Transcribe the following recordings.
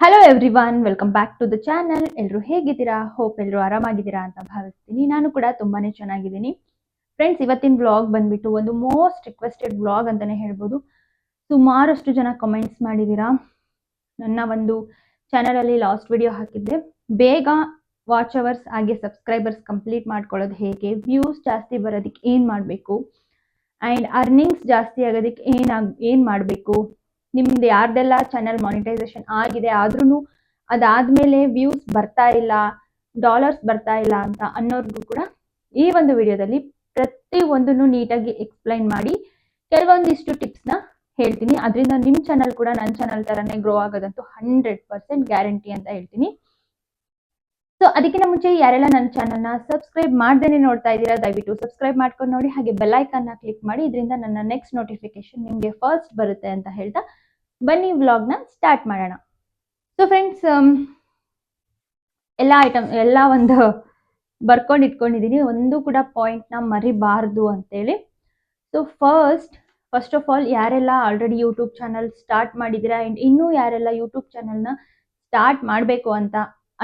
Hello everyone welcome back to the channel ಎಲ್ಲರೂ ಹೇಗಿದ್ದೀರಾ? Hope ಎಲ್ಲರೂ ಆರಾಮಾಗಿದ್ದೀರಾ ಅಂತ ಭಾವಿಸ್ತೀನಿ. ನಾನು ಕೂಡ ತುಂಬಾನೇ ಚೆನ್ನಾಗಿದ್ದೀನಿ. ಫ್ರೆಂಡ್ಸ್ ಇವತ್ತಿನ ವ್ಲಾಗ್ ಬಂದ್ಬಿಟ್ಟು ಒಂದು ಮೋಸ್ಟ್ ರಿಕ್ವೆಸ್ಟೆಡ್ ವ್ಲಾಗ್ ಅಂತಾನೆ ಹೇಳ್ಬೋದು. ಸುಮಾರಷ್ಟು ಜನ ಕಮೆಂಟ್ಸ್ ಮಾಡಿದ್ದೀರಾ? ನನ್ನ ಒಂದು ಚಾನಲಲ್ಲಿ ಲಾಸ್ಟ್ ವಿಡಿಯೋ ಹಾಕಿದ್ದೆ. ಬೇಗ ವಾಚ್ ಅವರ್ಸ್ ಹಾಗೆ ಸಬ್ಸ್ಕ್ರೈಬರ್ಸ್ ಕಂಪ್ಲೀಟ್ ಮಾಡ್ಕೊಳ್ಳೋದು ಹೇಗೆ? ವ್ಯೂಸ್ ಜಾಸ್ತಿ ಬರೋದಕ್ಕೆ ಏನು ಮಾಡಬೇಕು? ಅಂಡ್ ಅರ್ನಿಂಗ್ಸ್ ಜಾಸ್ತಿ ಆಗೋದಕ್ಕೆ ಏನಾಗ, ಏನು ಮಾಡಬೇಕು? ನಿಮ್ದು ಯಾರ್ದೆಲ್ಲ ಚಾನೆಲ್ ಮಾನಿಟೈಸೇಷನ್ ಆಗಿದೆ ಆದ್ರೂ ಅದಾದ್ಮೇಲೆ ವ್ಯೂಸ್ ಬರ್ತಾ ಇಲ್ಲ ಡಾಲರ್ಸ್ ಬರ್ತಾ ಇಲ್ಲ ಅಂತ ಅನ್ನೋರ್ಗೂ ಕೂಡ ಈ ಒಂದು ವಿಡಿಯೋದಲ್ಲಿ ಪ್ರತಿ ಒಂದನ್ನು ನೀಟಾಗಿ ಎಕ್ಸ್ಪ್ಲೈನ್ ಮಾಡಿ ಕೆಲವೊಂದಿಷ್ಟು ಟಿಪ್ಸ್ನ ಹೇಳ್ತೀನಿ. ಅದರಿಂದ ನಿಮ್ಮ ಚಾನಲ್ ಕೂಡ ನನ್ನ ಚಾನಲ್ ತರನೇ ಗ್ರೋ ಆಗೋದಂತೂ ಹಂಡ್ರೆಡ್ ಪರ್ಸೆಂಟ್ ಗ್ಯಾರಂಟಿ ಅಂತ ಹೇಳ್ತೀನಿ. ಸೊ ಅದಕ್ಕಿಂತ ಮುಂಚೆ ಯಾರೆಲ್ಲ ನನ್ನ ಚಾನಲ್ನ ಸಬ್ಸ್ಕ್ರೈಬ್ ಮಾಡ್ದೇನೆ ನೋಡ್ತಾ ಇದ್ದೀರಾ, ದಯವಿಟ್ಟು ಸಬ್ಸ್ಕ್ರೈಬ್ ಮಾಡ್ಕೊಂಡು ನೋಡಿ. ಹಾಗೆ ಬೆಲ್ಲೈಕನ್ನ ಕ್ಲಿಕ್ ಮಾಡಿ. ಇದರಿಂದ ನನ್ನ ನೆಕ್ಸ್ಟ್ ನೋಟಿಫಿಕೇಶನ್ ನಿಮಗೆ ಫಸ್ಟ್ ಬರುತ್ತೆ ಅಂತ ಹೇಳ್ತಾ ಬನ್ನಿ ವ್ಲಾಗ್ನ ಸ್ಟಾರ್ಟ್ ಮಾಡೋಣ. ಸೊ ಫ್ರೆಂಡ್ಸ್ ಎಲ್ಲ ಐಟಮ್ ಎಲ್ಲ ಒಂದು ಬರ್ಕೊಂಡು ಇಟ್ಕೊಂಡಿದ್ದೀನಿ ಒಂದು ಕೂಡ ಪಾಯಿಂಟ್ನ ಮರಿಬಾರ್ದು ಅಂತೇಳಿ. So first first of all ಯಾರೆಲ್ಲ ಆಲ್ರೆಡಿ ಯೂಟ್ಯೂಬ್ ಚಾನಲ್ ಸ್ಟಾರ್ಟ್ ಮಾಡಿದ್ದೀರಾ ಆ್ಯಂಡ್ ಇನ್ನೂ ಯಾರೆಲ್ಲ ಯೂಟ್ಯೂಬ್ ಚಾನಲ್ನ ಸ್ಟಾರ್ಟ್ ಮಾಡಬೇಕು ಅಂತ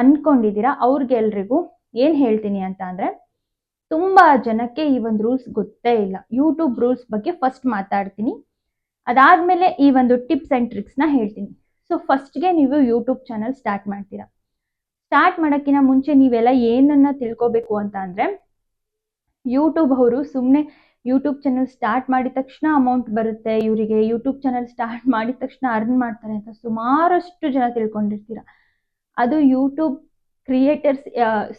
ಅನ್ಕೊಂಡಿದ್ದೀರಾ, ಅವ್ರಿಗೆಲ್ರಿಗೂ ಏನು ಹೇಳ್ತೀನಿ ಅಂತ ಅಂದರೆ, ತುಂಬ ಜನಕ್ಕೆ ಈ ಒಂದು ರೂಲ್ಸ್ ಗೊತ್ತೇ ಇಲ್ಲ. ಯೂಟ್ಯೂಬ್ ರೂಲ್ಸ್ ಬಗ್ಗೆ ಫಸ್ಟ್ ಮಾತಾಡ್ತೀನಿ. ಅದಾದಮೇಲೆ ಈ ಒಂದು ಟಿಪ್ಸ್ ಆ್ಯಂಡ್ ಟ್ರಿಕ್ಸ್ನ ಹೇಳ್ತೀನಿ. ಸೊ ಫಸ್ಟ್ಗೆ ನೀವು ಯೂಟ್ಯೂಬ್ ಚಾನಲ್ ಸ್ಟಾರ್ಟ್ ಮಾಡ್ತೀರಾ. ಸ್ಟಾರ್ಟ್ ಮಾಡೋಕ್ಕಿಂತ ಮುಂಚೆ ನೀವೆಲ್ಲ ಏನನ್ನ ತಿಳ್ಕೊಬೇಕು ಅಂತ ಅಂದರೆ ಯೂಟ್ಯೂಬ್ ಅವರು ಸುಮ್ಮನೆ ಯೂಟ್ಯೂಬ್ ಚಾನಲ್ ಸ್ಟಾರ್ಟ್ ಮಾಡಿದ ತಕ್ಷಣ ಅಮೌಂಟ್ ಬರುತ್ತೆ, ಇವರಿಗೆ ಯೂಟ್ಯೂಬ್ ಚಾನಲ್ ಸ್ಟಾರ್ಟ್ ಮಾಡಿದ ತಕ್ಷಣ ಅರ್ನ್ ಮಾಡ್ತಾರೆ ಅಂತ ಸುಮಾರಷ್ಟು ಜನ ತಿಳ್ಕೊಂಡಿರ್ತೀರ. ಅದು ಯೂಟ್ಯೂಬ್ ಕ್ರಿಯೇಟರ್ಸ್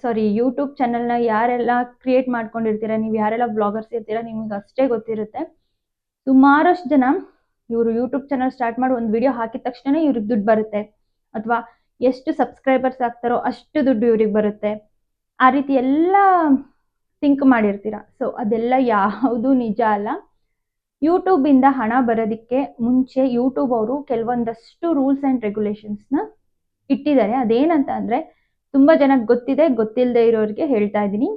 ಸಾರಿ ಯೂಟ್ಯೂಬ್ ಚಾನಲ್ನ ಯಾರೆಲ್ಲ ಕ್ರಿಯೇಟ್ ಮಾಡ್ಕೊಂಡಿರ್ತೀರ, ನೀವು ಯಾರೆಲ್ಲ ಬ್ಲಾಗರ್ಸ್ ಇರ್ತೀರ, ನಿಮಗೆ ಅಷ್ಟೇ ಗೊತ್ತಿರುತ್ತೆ. ಸುಮಾರಷ್ಟು ಜನ ಇವರು ಯೂಟ್ಯೂಬ್ ಚಾನಲ್ ಸ್ಟಾರ್ಟ್ ಮಾಡಿ ಒಂದು ವಿಡಿಯೋ ಹಾಕಿದ ತಕ್ಷಣ ಇವ್ರಿಗೆ ದುಡ್ಡು ಬರುತ್ತೆ. ಅಥವಾ ಎಷ್ಟು ಸಬ್ಸ್ಕ್ರೈಬರ್ಸ್ ಆಗ್ತಾರೋ ಅಷ್ಟು ದುಡ್ಡು ಇವ್ರಿಗೆ ಬರುತ್ತೆ. ಆ ರೀತಿ ಎಲ್ಲ ಥಿಂಕ್ ಮಾಡಿರ್ತೀರ. ಸೊ ಅದೆಲ್ಲ ಯಾವುದು ನಿಜ ಅಲ್ಲ. ಯೂಟ್ಯೂಬಿಂದ ಹಣ ಬರೋದಕ್ಕೆ ಮುಂಚೆ ಯೂಟ್ಯೂಬ್ ಅವರು ಕೆಲವೊಂದಷ್ಟು ರೂಲ್ಸ್ ಆ್ಯಂಡ್ ರೆಗ್ಯುಲೇಷನ್ಸ್ನ ಇಟ್ಟಿದ್ದಾರೆ. ಅದೇನಂತ ಅಂದರೆ ತುಂಬ ಜನಕ್ಕೆ ಗೊತ್ತಿದೆ ಗೊತ್ತಿಲ್ಲದೆ ಇರೋರಿಗೆ ಹೇಳ್ತಾ ಇದ್ದೀನಿ.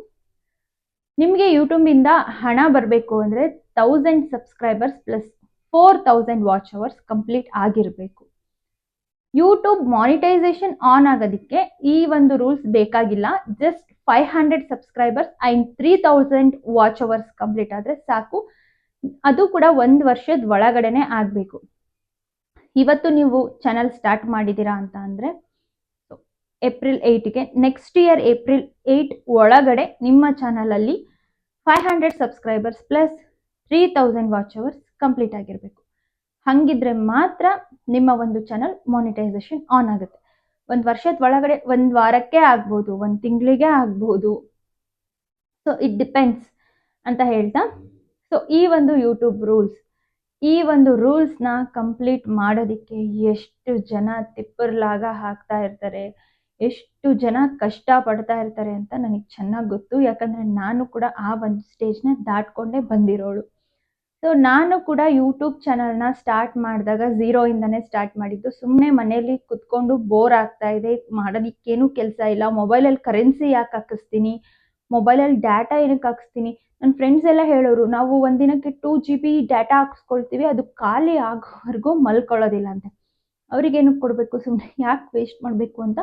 ನಿಮಗೆ ಯೂಟ್ಯೂಬಿಂದ ಹಣ ಬರಬೇಕು ಅಂದರೆ thousand subscribers plus four thousand watch hours complete ಆಗಿರಬೇಕು. ಯೂಟ್ಯೂಬ್ ಮಾನಿಟೈಸೇಷನ್ ಆನ್ ಆಗೋದಕ್ಕೆ ಈ ಒಂದು ರೂಲ್ಸ್ ಬೇಕಾಗಿಲ್ಲ. Just five hundred subscribers and three thousand watch hours complete ಆದರೆ ಸಾಕು. ಅದು ಕೂಡ ಒಂದು ವರ್ಷದ ಒಳಗಡೆನೆ ಆಗಬೇಕು. ಇವತ್ತು ನೀವು ಚಾನಲ್ ಸ್ಟಾರ್ಟ್ ಮಾಡಿದ್ದೀರಾ ಅಂತ ಅಂದರೆ ಏಪ್ರಿಲ್ ಏಯ್ಟ್ಗೆ ನೆಕ್ಸ್ಟ್ ಇಯರ್ ಏಪ್ರಿಲ್ ಏಯ್ಟ್ ಒಳಗಡೆ ನಿಮ್ಮ ಚಾನಲಲ್ಲಿ five hundred subscribers plus three thousand watch hours complete ಆಗಿರಬೇಕು. ಹಾಗಿದ್ರೆ ಮಾತ್ರ ನಿಮ್ಮ ಒಂದು ಚಾನಲ್ ಮಾನಿಟೈಸೇಷನ್ ಆನ್ ಆಗುತ್ತೆ. ಒಂದು ವರ್ಷದ ಒಳಗಡೆ ಒಂದು ವಾರಕ್ಕೆ ಆಗ್ಬೋದು, ಒಂದು ತಿಂಗಳಿಗೆ ಆಗ್ಬೋದು. ಸೊ ಇಟ್ ಡಿಪೆಂಡ್ಸ್ ಅಂತ ಹೇಳ್ತಾ. ಸೊ ಈ ಒಂದು ಯೂಟ್ಯೂಬ್ ರೂಲ್ಸ್ ಈ ಒಂದು ರೂಲ್ಸ್ನ ಕಂಪ್ಲೀಟ್ ಮಾಡೋದಕ್ಕೆ ಎಷ್ಟು ಜನ ತಿಪ್ಪರ್ಲಾಗ ಹಾಕ್ತಾ ಇರ್ತಾರೆ, ಎಷ್ಟು ಜನ ಕಷ್ಟ ಪಡ್ತಾ ಇರ್ತಾರೆ ಅಂತ ನನಗೆ ಚೆನ್ನಾಗಿ ಗೊತ್ತು. ಯಾಕಂದ್ರೆ ನಾನು ಕೂಡ ಆ ಒಂದು ಸ್ಟೇಜ್ನ ದಾಟ್ಕೊಂಡೇ ಬಂದಿರೋಳು. ಸೊ ನಾನು ಕೂಡ ಯೂಟ್ಯೂಬ್ ಚಾನಲ್ನ ಸ್ಟಾರ್ಟ್ ಮಾಡಿದಾಗ ಝೀರೋಯಿಂದನೇ ಸ್ಟಾರ್ಟ್ ಮಾಡಿದ್ದು. ಸುಮ್ಮನೆ ಮನೇಲಿ ಕುತ್ಕೊಂಡು ಬೋರ್ ಆಗ್ತಾ ಇದೆ. ಮಾಡೋದಕ್ಕೇನು ಕೆಲಸ ಇಲ್ಲ. ಮೊಬೈಲಲ್ಲಿ ಕರೆನ್ಸಿ ಯಾಕೆ ಹಾಕಿಸ್ತೀನಿ? ಮೊಬೈಲಲ್ಲಿ ಡಾಟಾ ಏನಕ್ಕೆ ಹಾಕಿಸ್ತೀನಿ? ನನ್ನ ಫ್ರೆಂಡ್ಸ್ ಎಲ್ಲ ಹೇಳೋರು, ನಾವು ಒಂದಿನಕ್ಕೆ ಟೂ ಜಿ ಬಿ ಡಾಟಾ ಹಾಕ್ಸ್ಕೊಳ್ತೀವಿ. ಅದು ಖಾಲಿ ಆಗೋವರೆಗೂ ಮಲ್ಕೊಳ್ಳೋದಿಲ್ಲ ಅಂತ. ಅವ್ರಿಗೇನು ಕೊಡಬೇಕು? ಸುಮ್ಮನೆ ಯಾಕೆ ವೇಸ್ಟ್ ಮಾಡಬೇಕು ಅಂತ?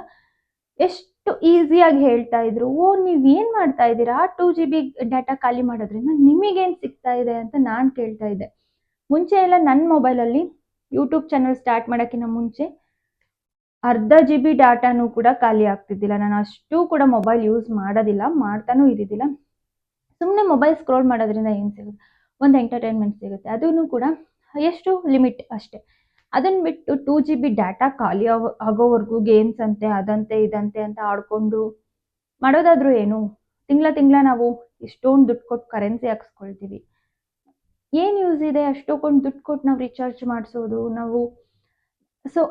ಎಷ್ಟು ಈಸಿಯಾಗಿ ಹೇಳ್ತಾ ಇದ್ರು. ಓ, ನೀವು ಏನು ಮಾಡ್ತಾ ಇದ್ದೀರಾ? ಟೂ ಜಿ ಬಿ ಡಾಟಾ ಖಾಲಿ ಮಾಡೋದ್ರಿಂದ ನಿಮಗೇನು ಸಿಗ್ತಾ ಇದೆ ಅಂತ ನಾನು ಕೇಳ್ತಾ ಇದ್ದೆ. ಮುಂಚೆ ಎಲ್ಲ ನನ್ನ ಮೊಬೈಲಲ್ಲಿ ಯೂಟ್ಯೂಬ್ ಚಾನಲ್ ಸ್ಟಾರ್ಟ್ ಮಾಡೋಕ್ಕಿಂತ ಮುಂಚೆ ಅರ್ಧ ಜಿ ಬಿ ಡಾಟಾನು ಕೂಡ ಖಾಲಿ ಆಗ್ತಿದ್ದಿಲ್ಲ. ನಾನು ಅಷ್ಟು ಕೂಡ ಮೊಬೈಲ್ ಯೂಸ್ ಮಾಡೋದಿಲ್ಲ, ಮಾಡ್ತಾನೂ ಇದ್ದಿದ್ದಿಲ್ಲ. ಸುಮ್ಮನೆ ಮೊಬೈಲ್ ಸ್ಕ್ರೋಲ್ ಮಾಡೋದ್ರಿಂದ ಏನು ಸಿಗುತ್ತೆ? ಒಂದು ಎಂಟರ್ಟೈನ್ಮೆಂಟ್ ಸಿಗುತ್ತೆ. ಅದೂ ಕೂಡ ಎಷ್ಟು ಲಿಮಿಟ್ ಅಷ್ಟೇ. ಅದನ್ನು ಬಿಟ್ಟು ಟೂ ಜಿ ಬಿ ಡಾಟಾ ಖಾಲಿ ಆಗೋ, ಆಗೋವರೆಗೂ ಗೇಮ್ಸ್ ಅಂತೆ, ಅದಂತೆ, ಇದಂತೆ ಅಂತ ಆಡ್ಕೊಂಡು ಮಾಡೋದಾದ್ರೂ ಏನು? ತಿಂಗಳ ತಿಂಗಳ ನಾವು ಎಷ್ಟೊಂದು ದುಡ್ಡು ಕೊಟ್ಟು ಕರೆನ್ಸಿ ಹಾಕ್ಸ್ಕೊಳ್ತೀವಿ. ಏನು ಯೂಸ್ ಇದೆ? ಅಷ್ಟೊಂದು ದುಡ್ಡು ಕೊಟ್ಟು ನಾವು ರಿಚಾರ್ಜ್ ಮಾಡಿಸೋದು, ನಾವು ಸೊ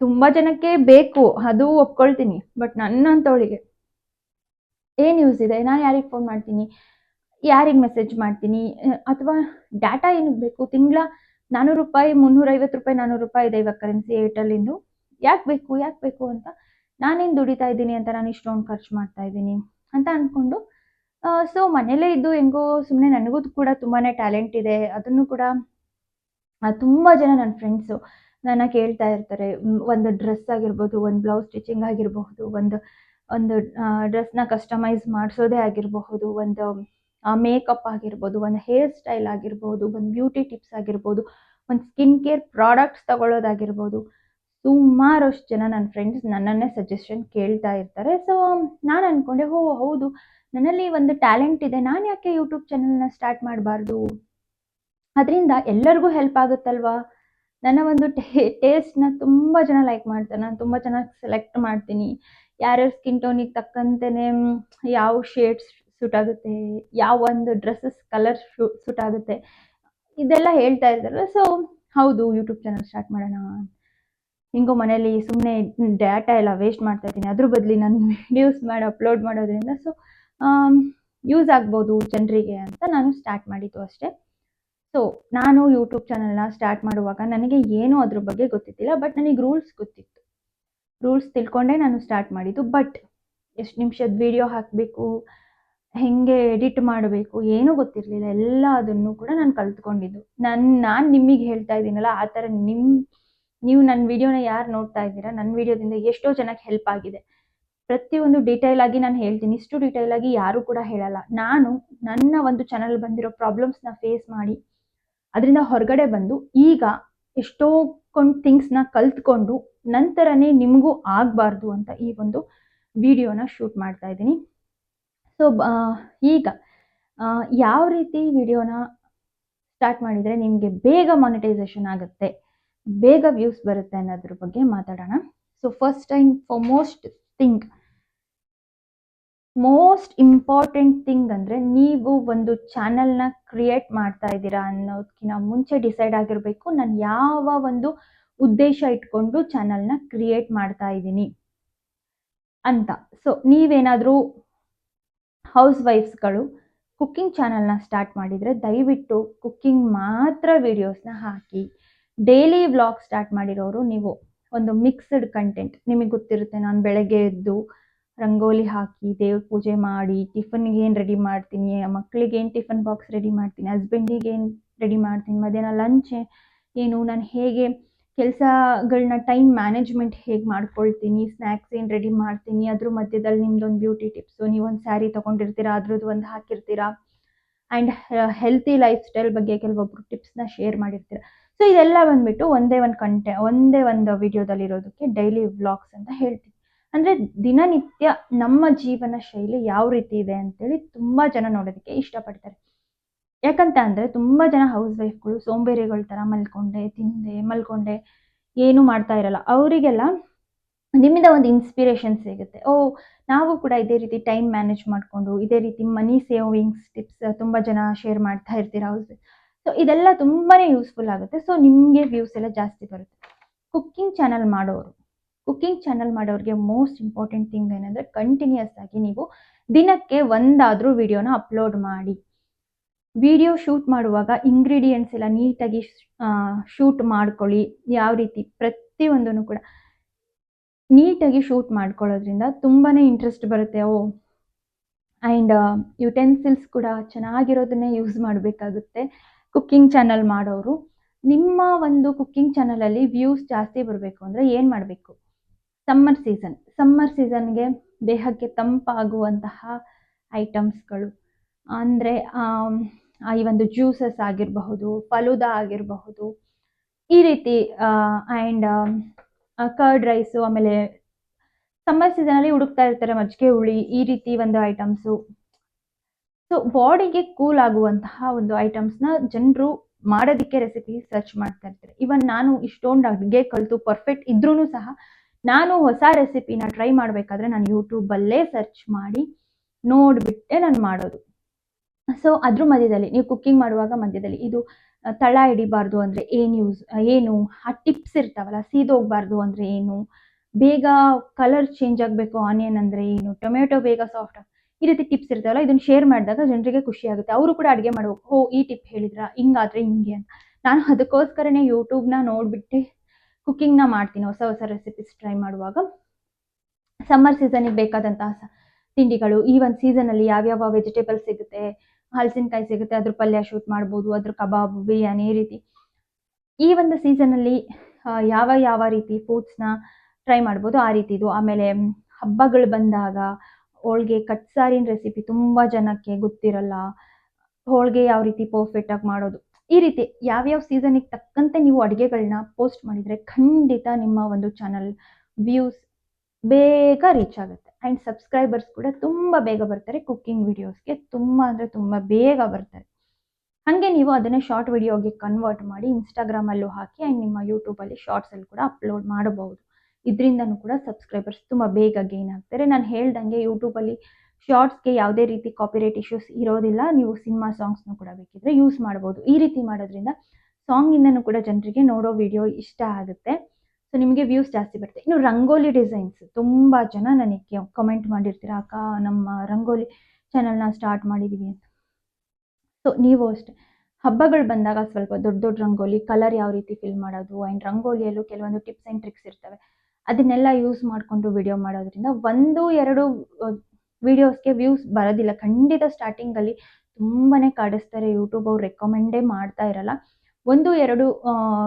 ತುಂಬ ಜನಕ್ಕೆ ಬೇಕು, ಅದು ಒಪ್ಕೊಳ್ತೀನಿ ಬಟ್ ನನ್ನಂಥವಳಿಗೆ ಏನು ಯೂಸ್ ಇದೆ? ನಾನು ಯಾರಿಗೆ ಫೋನ್ ಮಾಡ್ತೀನಿ? ಯಾರಿಗೆ ಮೆಸೇಜ್ ಮಾಡ್ತೀನಿ? ಅಥವಾ ಡಾಟಾ ಏನಕ್ಕೆ ಬೇಕು? ತಿಂಗಳ ನಾನ್ನೂರು ರೂಪಾಯಿ, ಮುನ್ನೂರೈವತ್ತು ರೂಪಾಯಿ ನಾನ್ನೂರು ರೂಪಾಯಿ ಇದೆ ಇವಾಗ ಕರೆನ್ಸಿ ಏರ್ಟೆಲ್ಲಿಂದು ಯಾಕೆ ಬೇಕು ಯಾಕೆ ಬೇಕು ಅಂತ ನಾನೇನು ದುಡಿತಾ ಇದ್ದೀನಿ ಅಂತ ನಾನು ಇಷ್ಟೊಂದು ಖರ್ಚು ಮಾಡ್ತಾ ಇದ್ದೀನಿ ಅಂತ ಅಂದ್ಕೊಂಡು ಸೊ ಮನೇಲೇ ಇದ್ದು ಹೆಂಗೋ ಸುಮ್ಮನೆ ನನಗೂ ಕೂಡ ತುಂಬಾ ಟ್ಯಾಲೆಂಟ್ ಇದೆ. ಅದನ್ನು ಕೂಡ ತುಂಬ ಜನ ನನ್ನ ಫ್ರೆಂಡ್ಸು ನನ್ನ ಕೇಳ್ತಾ ಇರ್ತಾರೆ. ಒಂದು ಡ್ರೆಸ್ ಆಗಿರ್ಬೋದು, ಒಂದು ಬ್ಲೌಸ್ ಸ್ಟಿಚಿಂಗ್ ಆಗಿರಬಹುದು, ಒಂದು ಒಂದು ಡ್ರೆಸ್ನ ಕಸ್ಟಮೈಸ್ ಮಾಡಿಸೋದೇ ಆಗಿರಬಹುದು, ಒಂದು ಮೇಕಪ್ ಆಗಿರ್ಬೋದು, ಒಂದು ಹೇರ್ ಸ್ಟೈಲ್ ಆಗಿರ್ಬೋದು, ಒಂದು ಬ್ಯೂಟಿ ಟಿಪ್ಸ್ ಆಗಿರ್ಬೋದು, ಒಂದು ಸ್ಕಿನ್ ಕೇರ್ ಪ್ರಾಡಕ್ಟ್ಸ್ ತಗೊಳ್ಳೋದಾಗಿರ್ಬೋದು. ಸುಮಾರಷ್ಟು ಜನ ನನ್ನ ಫ್ರೆಂಡ್ಸ್ ನನ್ನನ್ನೇ ಸಜೆಷನ್ ಕೇಳ್ತಾ ಇರ್ತಾರೆ. ಸೊ ನಾನು ಅಂದ್ಕೊಂಡೆ ಹೋ ಹೌದು. ನನ್ನಲ್ಲಿ ಒಂದು ಟ್ಯಾಲೆಂಟ್ ಇದೆ. ನಾನು ಯಾಕೆ ಯೂಟ್ಯೂಬ್ ಚಾನಲ್ನ ಸ್ಟಾರ್ಟ್ ಮಾಡಬಾರ್ದು? ಅದರಿಂದ ಎಲ್ಲರಿಗೂ ಹೆಲ್ಪ್ ಆಗುತ್ತಲ್ವಾ? ನನ್ನ ಒಂದು ಟೇ ಟೇಸ್ಟ್ನ ತುಂಬ ಜನ ಲೈಕ್ ಮಾಡ್ತಾರೆ. ನಾನು ತುಂಬ ಚೆನ್ನಾಗಿ ಸೆಲೆಕ್ಟ್ ಮಾಡ್ತೀನಿ. ಯಾರ್ಯಾರ ಸ್ಕಿನ್ ಟೋನಿಗೆ ತಕ್ಕಂತೆಯೇ ಯಾವ ಶೇಡ್ಸ್ ಸೂಟ್ ಆಗುತ್ತೆ, ಯಾವ ಒಂದು ಡ್ರೆಸ್ಸಸ್ ಕಲರ್ ಸೂಟ್ ಆಗುತ್ತೆ, ಇದೆಲ್ಲ ಹೇಳ್ತಾ ಇದ್ದಾರಲ್ಲ ಸೊ ಹೌದು ಯೂಟ್ಯೂಬ್ ಚಾನಲ್ ಸ್ಟಾರ್ಟ್ ಮಾಡೋಣ ಹಿಂಗೋ ಮನೇಲಿ ಸುಮ್ಮನೆ ಡೇಟಾ ಎಲ್ಲ ವೇಸ್ಟ್ ಮಾಡ್ತಾ ಇದ್ದೀನಿ, ಅದ್ರ ಬದಲಿ ನಾನು ವೀಡಿಯೋಸ್ ಮಾಡಿ ಅಪ್ಲೋಡ್ ಮಾಡೋದ್ರಿಂದ ಸೊ ಯೂಸ್ ಆಗ್ಬೋದು ಜನರಿಗೆ ಅಂತ ನಾನು ಸ್ಟಾರ್ಟ್ ಮಾಡಿದ್ದು ಅಷ್ಟೇ. ಸೊ ನಾನು ಯೂಟ್ಯೂಬ್ ಚಾನಲ್ನ ಸ್ಟಾರ್ಟ್ ಮಾಡುವಾಗ ನನಗೆ ಏನೂ ಅದ್ರ ಬಗ್ಗೆ ಗೊತ್ತಿದ್ದಿಲ್ಲ ಬಟ್ ನನಗೆ ರೂಲ್ಸ್ ಗೊತ್ತಿತ್ತು. ರೂಲ್ಸ್ ತಿಳ್ಕೊಂಡೇ ನಾನು ಸ್ಟಾರ್ಟ್ ಮಾಡಿದ್ದು ಬಟ್ ಎಷ್ಟು ನಿಮಿಷದ ವಿಡಿಯೋ ಹಾಕಬೇಕು ಹೆಂಗೆ ಎಡಿಟ್ ಮಾಡಬೇಕು ಏನೂ ಗೊತ್ತಿರಲಿಲ್ಲ, ಎಲ್ಲ ಅದನ್ನು ಕೂಡ ನಾನು ಕಲ್ತ್ಕೊಂಡಿದ್ದು. ನನ್ನ ನಾನು ನಿಮಗೆ ಹೇಳ್ತಾ ಇದ್ದೀನಲ್ಲ, ಆ ಥರ ನಿಮ್ಮ ನೀವು ನನ್ನ ವಿಡಿಯೋನ ಯಾರು ನೋಡ್ತಾ ಇದ್ದೀರಾ ನನ್ನ ವಿಡಿಯೋದಿಂದ ಎಷ್ಟೋ ಜನಕ್ಕೆ ಹೆಲ್ಪ್ ಆಗಿದೆ. ಪ್ರತಿಯೊಂದು ಡೀಟೇಲ್ ಆಗಿ ನಾನು ಹೇಳ್ತೀನಿ, ಇಷ್ಟು ಡೀಟೇಲ್ ಆಗಿ ಯಾರೂ ಕೂಡ ಹೇಳಲ್ಲ. ನಾನು ನನ್ನ ಒಂದು ಚಾನಲ್ ಬಂದಿರೋ ಪ್ರಾಬ್ಲಮ್ಸ್ನ ಫೇಸ್ ಮಾಡಿ, ಅದರಿಂದ ಹೊರಗಡೆ ಬಂದು ಈಗ ಎಷ್ಟೋ ಕೊಂಡು ಥಿಂಗ್ಸ್ನ ಕಲ್ತ್ಕೊಂಡು ನಂತರನೇ ನಿಮಗೂ ಆಗಬಾರ್ದು ಅಂತ ಈ ಒಂದು ವಿಡಿಯೋನ ಶೂಟ್ ಮಾಡ್ತಾ ಇದ್ದೀನಿ. ಸೊ ಈಗ ಯಾವ ರೀತಿ ವಿಡಿಯೋನ ಸ್ಟಾರ್ಟ್ ಮಾಡಿದರೆ ನಿಮಗೆ ಬೇಗ ಮಾನಿಟೈಸೇಷನ್ ಆಗುತ್ತೆ, ಬೇಗ ವ್ಯೂಸ್ ಬರುತ್ತೆ ಅನ್ನೋದ್ರ ಬಗ್ಗೆ ಮಾತಾಡೋಣ. So first time for most thing most important thing ಅಂದರೆ ನೀವು ಒಂದು ಚಾನಲ್ನ ಕ್ರಿಯೇಟ್ ಮಾಡ್ತಾ ಇದ್ದೀರಾ ಅನ್ನೋದಕ್ಕಿಂತ ಮುಂಚೆ ಡಿಸೈಡ್ ಆಗಿರಬೇಕು. ನಾನು ಯಾವ ಒಂದು ಉದ್ದೇಶ ಇಟ್ಕೊಂಡು ಚಾನಲ್ನ ಕ್ರಿಯೇಟ್ ಮಾಡ್ತಾ ಇದ್ದೀನಿ ಅಂತ. ಸೊ ನೀವೇನಾದರೂ ಹೌಸ್ ವೈಫ್ಸ್ಗಳು ಕುಕ್ಕಿಂಗ್ ಚಾನಲ್ನ ಸ್ಟಾರ್ಟ್ ಮಾಡಿದರೆ ದಯವಿಟ್ಟು ಕುಕ್ಕಿಂಗ್ ಮಾತ್ರ ವೀಡಿಯೋಸ್ನ ಹಾಕಿ. ಡೈಲಿ ವ್ಲಾಗ್ ಸ್ಟಾರ್ಟ್ ಮಾಡಿರೋರು ನೀವು ಒಂದು ಮಿಕ್ಸ್ಡ್ ಕಂಟೆಂಟ್. ನಿಮಗೆ ಗೊತ್ತಿರುತ್ತೆ ನಾನು ಬೆಳಗ್ಗೆ ಎದ್ದು ರಂಗೋಲಿ ಹಾಕಿ, ದೇವ್ರ ಪೂಜೆ ಮಾಡಿ, ಟಿಫನ್ಗೆ ಏನು ರೆಡಿ ಮಾಡ್ತೀನಿ ಮಕ್ಕಳಿಗೆ ಏನು ಟಿಫನ್ ಬಾಕ್ಸ್ ರೆಡಿ ಮಾಡ್ತೀನಿ, ಹಸ್ಬೆಂಡಿಗೆ ಏನು ರೆಡಿ ಮಾಡ್ತೀನಿ, ಮಧ್ಯಾಹ್ನ ಲಂಚ್ ಏನು, ನಾನು ಹೇಗೆ ಕೆಲಸಗಳನ್ನ ಟೈಮ್ ಮ್ಯಾನೇಜ್ಮೆಂಟ್ ಹೇಗೆ ಮಾಡ್ಕೊಳ್ತೀನಿ ಸ್ನ್ಯಾಕ್ಸ್ ಏನು ರೆಡಿ ಮಾಡ್ತೀನಿ, ಅದ್ರ ಮಧ್ಯದಲ್ಲಿ ನಿಮ್ದೊಂದು ಬ್ಯೂಟಿ ಟಿಪ್ಸು ನೀವೊಂದು ಸ್ಯಾರಿ ತೊಗೊಂಡಿರ್ತೀರಾ, ಅದ್ರದ್ದು ಒಂದು ಹಾಕಿರ್ತೀರಾ ಆ್ಯಂಡ್ ಹೆಲ್ತಿ ಲೈಫ್ ಸ್ಟೈಲ್ ಬಗ್ಗೆ ಕೆಲವೊಬ್ರು ಟಿಪ್ಸ್ನ ಶೇರ್ ಮಾಡಿರ್ತೀರ. ಸೊ ಇದೆಲ್ಲ ಬಂದ್ಬಿಟ್ಟು ಒಂದೇ ಒಂದು ಕಂಟೆ ಒಂದೇ ಒಂದು ವಿಡಿಯೋದಲ್ಲಿ ಇರೋದಕ್ಕೆ ಡೈಲಿ ವ್ಲಾಗ್ಸ್ ಅಂತ ಹೇಳ್ತೀವಿ. ಅಂದರೆ ದಿನನಿತ್ಯ ನಮ್ಮ ಜೀವನ ಶೈಲಿ ಯಾವ ರೀತಿ ಇದೆ ಅಂತೇಳಿ ತುಂಬ ಜನ ನೋಡೋದಕ್ಕೆ ಇಷ್ಟಪಡ್ತಾರೆ. ಯಾಕಂತ ಅಂದರೆ ತುಂಬ ಜನ ಹೌಸ್ ವೈಫ್ಗಳು ಸೋಂಬೇರಿಗಳ ಥರ ಮಲ್ಕೊಂಡೆ, ತಿಂದೆ, ಮಲ್ಕೊಂಡೆ, ಏನೂ ಮಾಡ್ತಾ ಇರಲ್ಲ. ಅವರಿಗೆಲ್ಲ ನಿಮ್ಮಿಂದ ಒಂದು ಇನ್ಸ್ಪಿರೇಷನ್ ಸಿಗುತ್ತೆ. ಓ, ನಾವು ಕೂಡ ಇದೇ ರೀತಿ ಟೈಮ್ ಮ್ಯಾನೇಜ್ ಮಾಡಿಕೊಂಡು, ಇದೇ ರೀತಿ ಮನಿ ಸೇವಿಂಗ್ಸ್ ಟಿಪ್ಸ್ ತುಂಬ ಜನ ಶೇರ್ ಮಾಡ್ತಾ ಇರ್ತೀರ ಹೌಸ್ ಸೊ ಇದೆಲ್ಲ ತುಂಬಾ ಯೂಸ್ಫುಲ್ ಆಗುತ್ತೆ. ಸೊ ನಿಮಗೆ ವ್ಯೂಸ್ ಎಲ್ಲ ಜಾಸ್ತಿ ಬರುತ್ತೆ. ಕುಕ್ಕಿಂಗ್ ಚಾನಲ್ ಮಾಡೋರು. ಕುಕ್ಕಿಂಗ್ ಚಾನಲ್ ಮಾಡೋರಿಗೆ ಮೋಸ್ಟ್ ಇಂಪಾರ್ಟೆಂಟ್ ಥಿಂಗ್ ಏನಂದರೆ ಕಂಟಿನ್ಯೂಸ್ ಆಗಿ ನೀವು ದಿನಕ್ಕೆ ಒಂದಾದರೂ ವಿಡಿಯೋನ ಅಪ್ಲೋಡ್ ಮಾಡಿ. ವಿಡಿಯೋ ಶೂಟ್ ಮಾಡುವಾಗ ಇಂಗ್ರೀಡಿಯೆಂಟ್ಸ್ ಎಲ್ಲ ನೀಟಾಗಿ ಶೂಟ್ ಮಾಡ್ಕೊಳ್ಳಿ. ಯಾವ ರೀತಿ? ಪ್ರತಿಯೊಂದನ್ನು ಕೂಡ ನೀಟಾಗಿ ಶೂಟ್ ಮಾಡ್ಕೊಳ್ಳೋದ್ರಿಂದ ತುಂಬಾ ಇಂಟ್ರೆಸ್ಟ್ ಬರುತ್ತೆ. ಓ ಆ್ಯಂಡ್ ಯುಟೆನ್ಸಿಲ್ಸ್ ಕೂಡ ಚೆನ್ನಾಗಿರೋದನ್ನೇ ಯೂಸ್ ಮಾಡಬೇಕಾಗುತ್ತೆ. ಕುಕ್ಕಿಂಗ್ ಚಾನಲ್ ಮಾಡೋರು. ನಿಮ್ಮ ಒಂದು ಕುಕ್ಕಿಂಗ್ ಚಾನಲಲ್ಲಿ ವ್ಯೂಸ್ ಜಾಸ್ತಿ ಬರಬೇಕು ಅಂದರೆ ಏನು ಮಾಡಬೇಕು? ಸಮ್ಮರ್ ಸೀಸನ್ ಸಮ್ಮರ್ ಸೀಸನ್ಗೆ ದೇಹಕ್ಕೆ ತಂಪಾಗುವಂತಹ ಐಟಮ್ಸ್ಗಳು ಅಂದರೆ ಈ ಒಂದು ಜ್ಯೂಸಸ್ ಆಗಿರಬಹುದು, ಫಲೂದಾ ಆಗಿರಬಹುದು, ಈ ರೀತಿ ಆ್ಯಂಡ್ ಕರ್ಡ್ ರೈಸು ಆಮೇಲೆ ಸಮ್ಮರ್ ಸೀಸನಲ್ಲಿ ಹುಡುಕ್ತಾ ಇರ್ತಾರೆ ಮಜ್ಜಿಗೆ ಹುಳಿ, ಈ ರೀತಿ ಒಂದು ಐಟಮ್ಸು ಸೊ ಬಾಡಿಗೆ ಕೂಲ್ ಆಗುವಂತಹ ಒಂದು ಐಟಮ್ಸ್ನ ಜನರು ಮಾಡೋದಕ್ಕೆ ರೆಸಿಪಿ ಸರ್ಚ್ ಮಾಡ್ತಾ ಇರ್ತಾರೆ. ಇವನ್ ನಾನು ಇಷ್ಟೊಂದು ಅಡುಗೆ ಕಲಿತು ಪರ್ಫೆಕ್ಟ್ ಇದ್ರೂ ಸಹ ನಾನು ಹೊಸ ರೆಸಿಪಿನ ಟ್ರೈ ಮಾಡಬೇಕಾದ್ರೆ ನಾನು ಯೂಟ್ಯೂಬಲ್ಲೇ ಸರ್ಚ್ ಮಾಡಿ ನೋಡಿಬಿಟ್ಟೆ ನಾನು ಮಾಡೋದು. ಸೊ ಅದ್ರ ಮಧ್ಯದಲ್ಲಿ, ನೀವು ಕುಕ್ಕಿಂಗ್ ಮಾಡುವಾಗ ಮಧ್ಯದಲ್ಲಿ ಇದು ತಳ ಹಿಡಿಬಾರ್ದು ಅಂದ್ರೆ ಏನ್ ಯೂಸ್ ಏನು, ಆ ಟಿಪ್ಸ್ ಇರ್ತಾವಲ್ಲ ಸೀದೋಗ್ಬಾರ್ದು ಅಂದ್ರೆ ಏನು, ಬೇಗ ಕಲರ್ ಚೇಂಜ್ ಆಗಬೇಕು ಆನಿಯನ್ ಅಂದ್ರೆ ಏನು ಟೊಮೆಟೊ ಬೇಗ ಸಾಫ್ಟ್ ಈ ರೀತಿ ಟಿಪ್ಸ್ ಇರ್ತಾವಲ್ಲ, ಇದನ್ನ ಶೇರ್ ಮಾಡಿದಾಗ ಜನರಿಗೆ ಖುಷಿ ಆಗುತ್ತೆ. ಅವರು ಕೂಡ ಅಡುಗೆ ಮಾಡ್ಬೇಕು ಓ ಈ ಟಿಪ್ ಹೇಳಿದ್ರ, ಹಿಂಗಾದ್ರೆ ಹಿಂಗೆ ಅಂತ. ನಾನು ಅದಕ್ಕೋಸ್ಕರನೇ ಯೂಟ್ಯೂಬ್ನ ನೋಡಿಬಿಟ್ಟು ಕುಕ್ಕಿಂಗ್ನ ಮಾಡ್ತೀನಿ, ಹೊಸ ಹೊಸ ರೆಸಿಪೀಸ್ ಟ್ರೈ ಮಾಡುವಾಗ. ಸಮ್ಮರ್ ಸೀಸನಿಗೆ ಬೇಕಾದಂತಹ ಸ- ತಿಂಡಿಗಳು, ಈ ಒಂದು ಸೀಸನಲ್ಲಿ ಯಾವ್ಯಾವ ವೆಜಿಟೇಬಲ್ ಸಿಗುತ್ತೆ ಹಲಸಿನಕಾಯಿ ಸಿಗುತ್ತೆ, ಅದ್ರ ಪಲ್ಯ ಶೂಟ್ ಮಾಡ್ಬೋದು, ಅದ್ರ ಕಬಾಬ್, ಬಿರಿಯಾನಿ ಈ ರೀತಿ. ಈ ಒಂದು ಸೀಸನಲ್ಲಿ ಯಾವ ಯಾವ ರೀತಿ ಫುಡ್ಸ್ನ ಟ್ರೈ ಮಾಡ್ಬೋದು, ಆ ರೀತಿದು ಆಮೇಲೆ ಹಬ್ಬಗಳು ಬಂದಾಗ, ಹೋಳ್ಗೆ ಕಟ್ಸಾರಿನ ರೆಸಿಪಿ ತುಂಬ ಜನಕ್ಕೆ ಗೊತ್ತಿರಲ್ಲ. ಹೋಳಿಗೆ ಯಾವ ರೀತಿ ಪರ್ಫೆಕ್ಟಾಗಿ ಮಾಡೋದು. ಈ ರೀತಿ ಯಾವ್ಯಾವ ಸೀಸನಿಗೆ ತಕ್ಕಂತೆ ನೀವು ಅಡುಗೆಗಳನ್ನ ಪೋಸ್ಟ್ ಮಾಡಿದರೆ ಖಂಡಿತ ನಿಮ್ಮ ಒಂದು ಚಾನಲ್ ವ್ಯೂಸ್ ಬೇಗ ರೀಚ್ ಆಗುತ್ತೆ. ಆ್ಯಂಡ್ ಸಬ್ಸ್ಕ್ರೈಬರ್ಸ್ ಕೂಡ ತುಂಬ ಬೇಗ ಬರ್ತಾರೆ. ಕುಕ್ಕಿಂಗ್ ವೀಡಿಯೋಸ್ಗೆ ತುಂಬ ಅಂದರೆ ತುಂಬ ಬೇಗ ಬರ್ತಾರೆ. ಹಾಗೆ ನೀವು ಅದನ್ನು ಶಾರ್ಟ್ ವಿಡಿಯೋಗೆ ಕನ್ವರ್ಟ್ ಮಾಡಿ ಇನ್ಸ್ಟಾಗ್ರಾಮಲ್ಲೂ ಹಾಕಿ ಆ್ಯಂಡ್ ನಿಮ್ಮ ಯೂಟ್ಯೂಬಲ್ಲಿ ಶಾರ್ಟ್ಸಲ್ಲಿ ಕೂಡ ಅಪ್ಲೋಡ್ ಮಾಡಬಹುದು. ಇದರಿಂದನೂ ಕೂಡ ಸಬ್ಸ್ಕ್ರೈಬರ್ಸ್ ತುಂಬ ಬೇಗ ಗೇನ್ ಆಗ್ತಾರೆ. ನಾನು ಹೇಳ್ದಂಗೆ ಯೂಟ್ಯೂಬಲ್ಲಿ ಶಾರ್ಟ್ಸ್ಗೆ ಯಾವುದೇ ರೀತಿ ಕಾಪಿರೈಟ್ ಇಶ್ಯೂಸ್ ಇರೋದಿಲ್ಲ. ನೀವು ಸಿನಿಮಾ ಸಾಂಗ್ಸ್ನು ಕೂಡ ಬೇಕಿದ್ರೆ ಯೂಸ್ ಮಾಡ್ಬೋದು ಈ ರೀತಿ ಮಾಡೋದ್ರಿಂದ ಸಾಂಗಿಂದನೂ ಕೂಡ ಜನರಿಗೆ ನೋಡೋ ವಿಡಿಯೋ ಇಷ್ಟ ಆಗುತ್ತೆ. ಸೊ ನಿಮಗೆ ವ್ಯೂಸ್ ಜಾಸ್ತಿ ಬರುತ್ತೆ. ಇನ್ನು ರಂಗೋಲಿ ಡಿಸೈನ್ಸ್ ತುಂಬ ಜನ ನನಗೆ ಕಮೆಂಟ್ ಮಾಡಿರ್ತೀರ, ಅಕ್ಕ, ನಮ್ಮ ರಂಗೋಲಿ ಚಾನಲ್ನ ಸ್ಟಾರ್ಟ್ ಮಾಡಿದ್ದೀವಿ ಅಂತ. ಸೊ ನೀವು ಅಷ್ಟೇ. ಹಬ್ಬಗಳು ಬಂದಾಗ ಸ್ವಲ್ಪ ದೊಡ್ಡ ದೊಡ್ಡ ರಂಗೋಲಿ ಕಲರ್ ಯಾವ ರೀತಿ ಫಿಲ್ ಮಾಡೋದು ಆ್ಯಂಡ್ ರಂಗೋಲಿಯಲ್ಲೂ ಕೆಲವೊಂದು ಟಿಪ್ಸ್ ಆ್ಯಂಡ್ ಟ್ರಿಕ್ಸ್ ಇರ್ತವೆ. ಅದನ್ನೆಲ್ಲ ಯೂಸ್ ಮಾಡಿಕೊಂಡು ವಿಡಿಯೋ ಮಾಡೋದ್ರಿಂದ ಒಂದು, ಎರಡು ವಿಡಿಯೋಸ್ಗೆ ವ್ಯೂಸ್ ಬರೋದಿಲ್ಲ. ಖಂಡಿತ ಸ್ಟಾರ್ಟಿಂಗಲ್ಲಿ ತುಂಬಾ ಕಾಡಿಸ್ತಾರೆ. ಯೂಟ್ಯೂಬ್ ಅವ್ರು ರೆಕಮೆಂಡೇ ಮಾಡ್ತಾ ಇರಲ್ಲ. ಒಂದು, ಎರಡು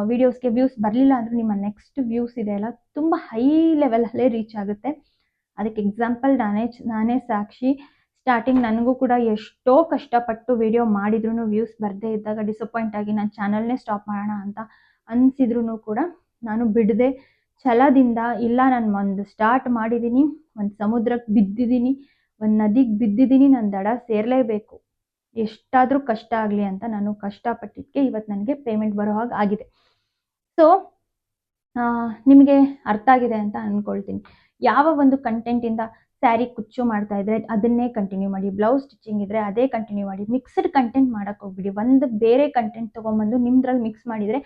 ವಿಡಿಯೋಸ್ಗೆ ವ್ಯೂಸ್ ಬರಲಿಲ್ಲ ಅಂದರೂ ನಿಮ್ಮ ನೆಕ್ಸ್ಟ್ ವ್ಯೂಸ್ ಇದೆ ಅಲ್ಲ ತುಂಬ ಹೈ ಲೆವೆಲಲ್ಲೇ ರೀಚ್ ಆಗುತ್ತೆ. ಅದಕ್ಕೆ ಎಕ್ಸಾಂಪಲ್ ನಾನೇ ನಾನೇ ಸಾಕ್ಷಿ. ಸ್ಟಾರ್ಟಿಂಗ್ ನನಗೂ ಕೂಡ ಎಷ್ಟೋ ಕಷ್ಟಪಟ್ಟು ವಿಡಿಯೋ ಮಾಡಿದ್ರು ವ್ಯೂಸ್ ಬರದೇ ಇದ್ದಾಗ ಡಿಸಪಾಯಿಂಟ್ ಆಗಿ ನಾನು ಚಾನಲ್ನೇ ಸ್ಟಾಪ್ ಮಾಡೋಣ ಅಂತ ಅನಿಸಿದ್ರು ಕೂಡ ನಾನು ಬಿಡದೆ. ಛಲದಿಂದ ಇಲ್ಲ, ನಾನು ಒಂದು ಸ್ಟಾರ್ಟ್ ಮಾಡಿದ್ದೀನಿ, ಒಂದು ಸಮುದ್ರಕ್ಕೆ ಬಿದ್ದಿದ್ದೀನಿ, ಒಂದು ನದಿಗೆ ಬಿದ್ದಿದ್ದೀನಿ, ನಾನು ದಡ ಸೇರಲೇಬೇಕು. ಎಷ್ಟಾದರೂ ಕಷ್ಟ ಆಗಲಿ ಅಂತ ನಾನು ಕಷ್ಟಪಟ್ಟಿದ್ದಕ್ಕೆ ಇವತ್ತು ನನಗೆ ಪೇಮೆಂಟ್ ಬರೋ ಹಾಗೆ ಆಗಿದೆ. ಸೊ ನಿಮಗೆ ಅರ್ಥ ಆಗಿದೆ ಅಂತ ಅಂದ್ಕೊಳ್ತೀನಿ ಯಾವ ಒಂದು ಕಂಟೆಂಟಿಂದ ಸ್ಯಾರಿ ಕುಚ್ಚು ಮಾಡ್ತಾ ಇದ್ರೆ ಅದನ್ನೇ ಕಂಟಿನ್ಯೂ ಮಾಡಿ ಬ್ಲೌಸ್ ಸ್ಟಿಚಿಂಗ್ ಇದ್ರೆ ಅದೇ ಕಂಟಿನ್ಯೂ ಮಾಡಿ ಮಿಕ್ಸ್ಡ್ ಕಂಟೆಂಟ್ ಮಾಡಕ್ಕೆ ಹೋಗ್ಬಿಡಿ. ಒಂದು ಬೇರೆ ಕಂಟೆಂಟ್ ತೊಗೊಂಬಂದು ನಿಮ್ದ್ರಲ್ಲಿ ಮಿಕ್ಸ್ ಮಾಡಿದರೆ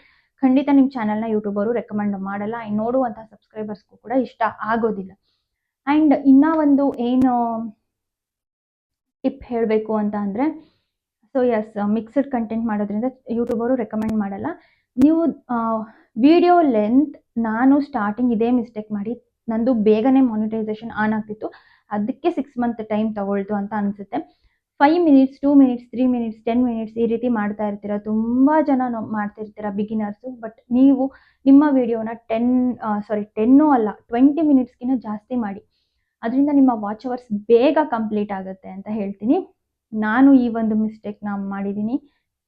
ಖಂಡಿತ ನಿಮ್ಮ ಚಾನಲ್ನ ಯೂಟ್ಯೂಬರು ರೆಕಮೆಂಡ್ ಮಾಡಲ್ಲ. ನೋಡುವಂಥ ಸಬ್ಸ್ಕ್ರೈಬರ್ಸ್ಗೂ ಕೂಡ ಇಷ್ಟ ಆಗೋದಿಲ್ಲ. ಆ್ಯಂಡ್ ಇನ್ನೂ ಒಂದು ಏನು ಟಿಪ್ ಹೇಳಬೇಕು ಅಂತ ಅಂದರೆ ಸೊ ಎಸ್ ಮಿಕ್ಸ್ಡ್ ಕಂಟೆಂಟ್ ಮಾಡೋದ್ರಿಂದ ಯೂಟ್ಯೂಬರು ರೆಕಮೆಂಡ್ ಮಾಡಲ್ಲ. ನೀವು ವಿಡಿಯೋ ಲೆಂತ್ ನಾನು ಸ್ಟಾರ್ಟಿಂಗ್ ಇದೇ ಮಿಸ್ಟೇಕ್ ಮಾಡಿ, ನಂದು ಬೇಗನೆ ಮಾನಿಟೈಸೇಷನ್ ಆನ್ ಆಗ್ತಿತ್ತು. ಅದಕ್ಕೆ ಸಿಕ್ಸ್ ಮಂತ್ ಟೈಮ್ ತಗೊಳ್ತು ಅಂತ ಅನಿಸುತ್ತೆ. Five minutes two minutes three minutes ten minutes ಈ ರೀತಿ ಮಾಡ್ತಾ ಇರ್ತೀರ. ತುಂಬ ಜನ ಮಾಡ್ತಾ ಮಾಡ್ತಿರ್ತೀರ ಬಿಗಿನರ್ಸು ಬಟ್ ನೀವು ನಿಮ್ಮ ವಿಡಿಯೋನ ಟೆನ್ ಸಾರಿ ಟೆನ್ನೂ ಅಲ್ಲ ಟ್ವೆಂಟಿ ಮಿನಿಟ್ಸ್ಗಿಂತ ಜಾಸ್ತಿ ಮಾಡಿ. ಅದರಿಂದ ನಿಮ್ಮ ವಾಚ್ ಅವರ್ಸ್ ಬೇಗ ಕಂಪ್ಲೀಟ್ ಆಗುತ್ತೆ ಅಂತ ಹೇಳ್ತೀನಿ. ನಾನು ಈ ಒಂದು ಮಿಸ್ಟೇಕ್ನ ಮಾಡಿದ್ದೀನಿ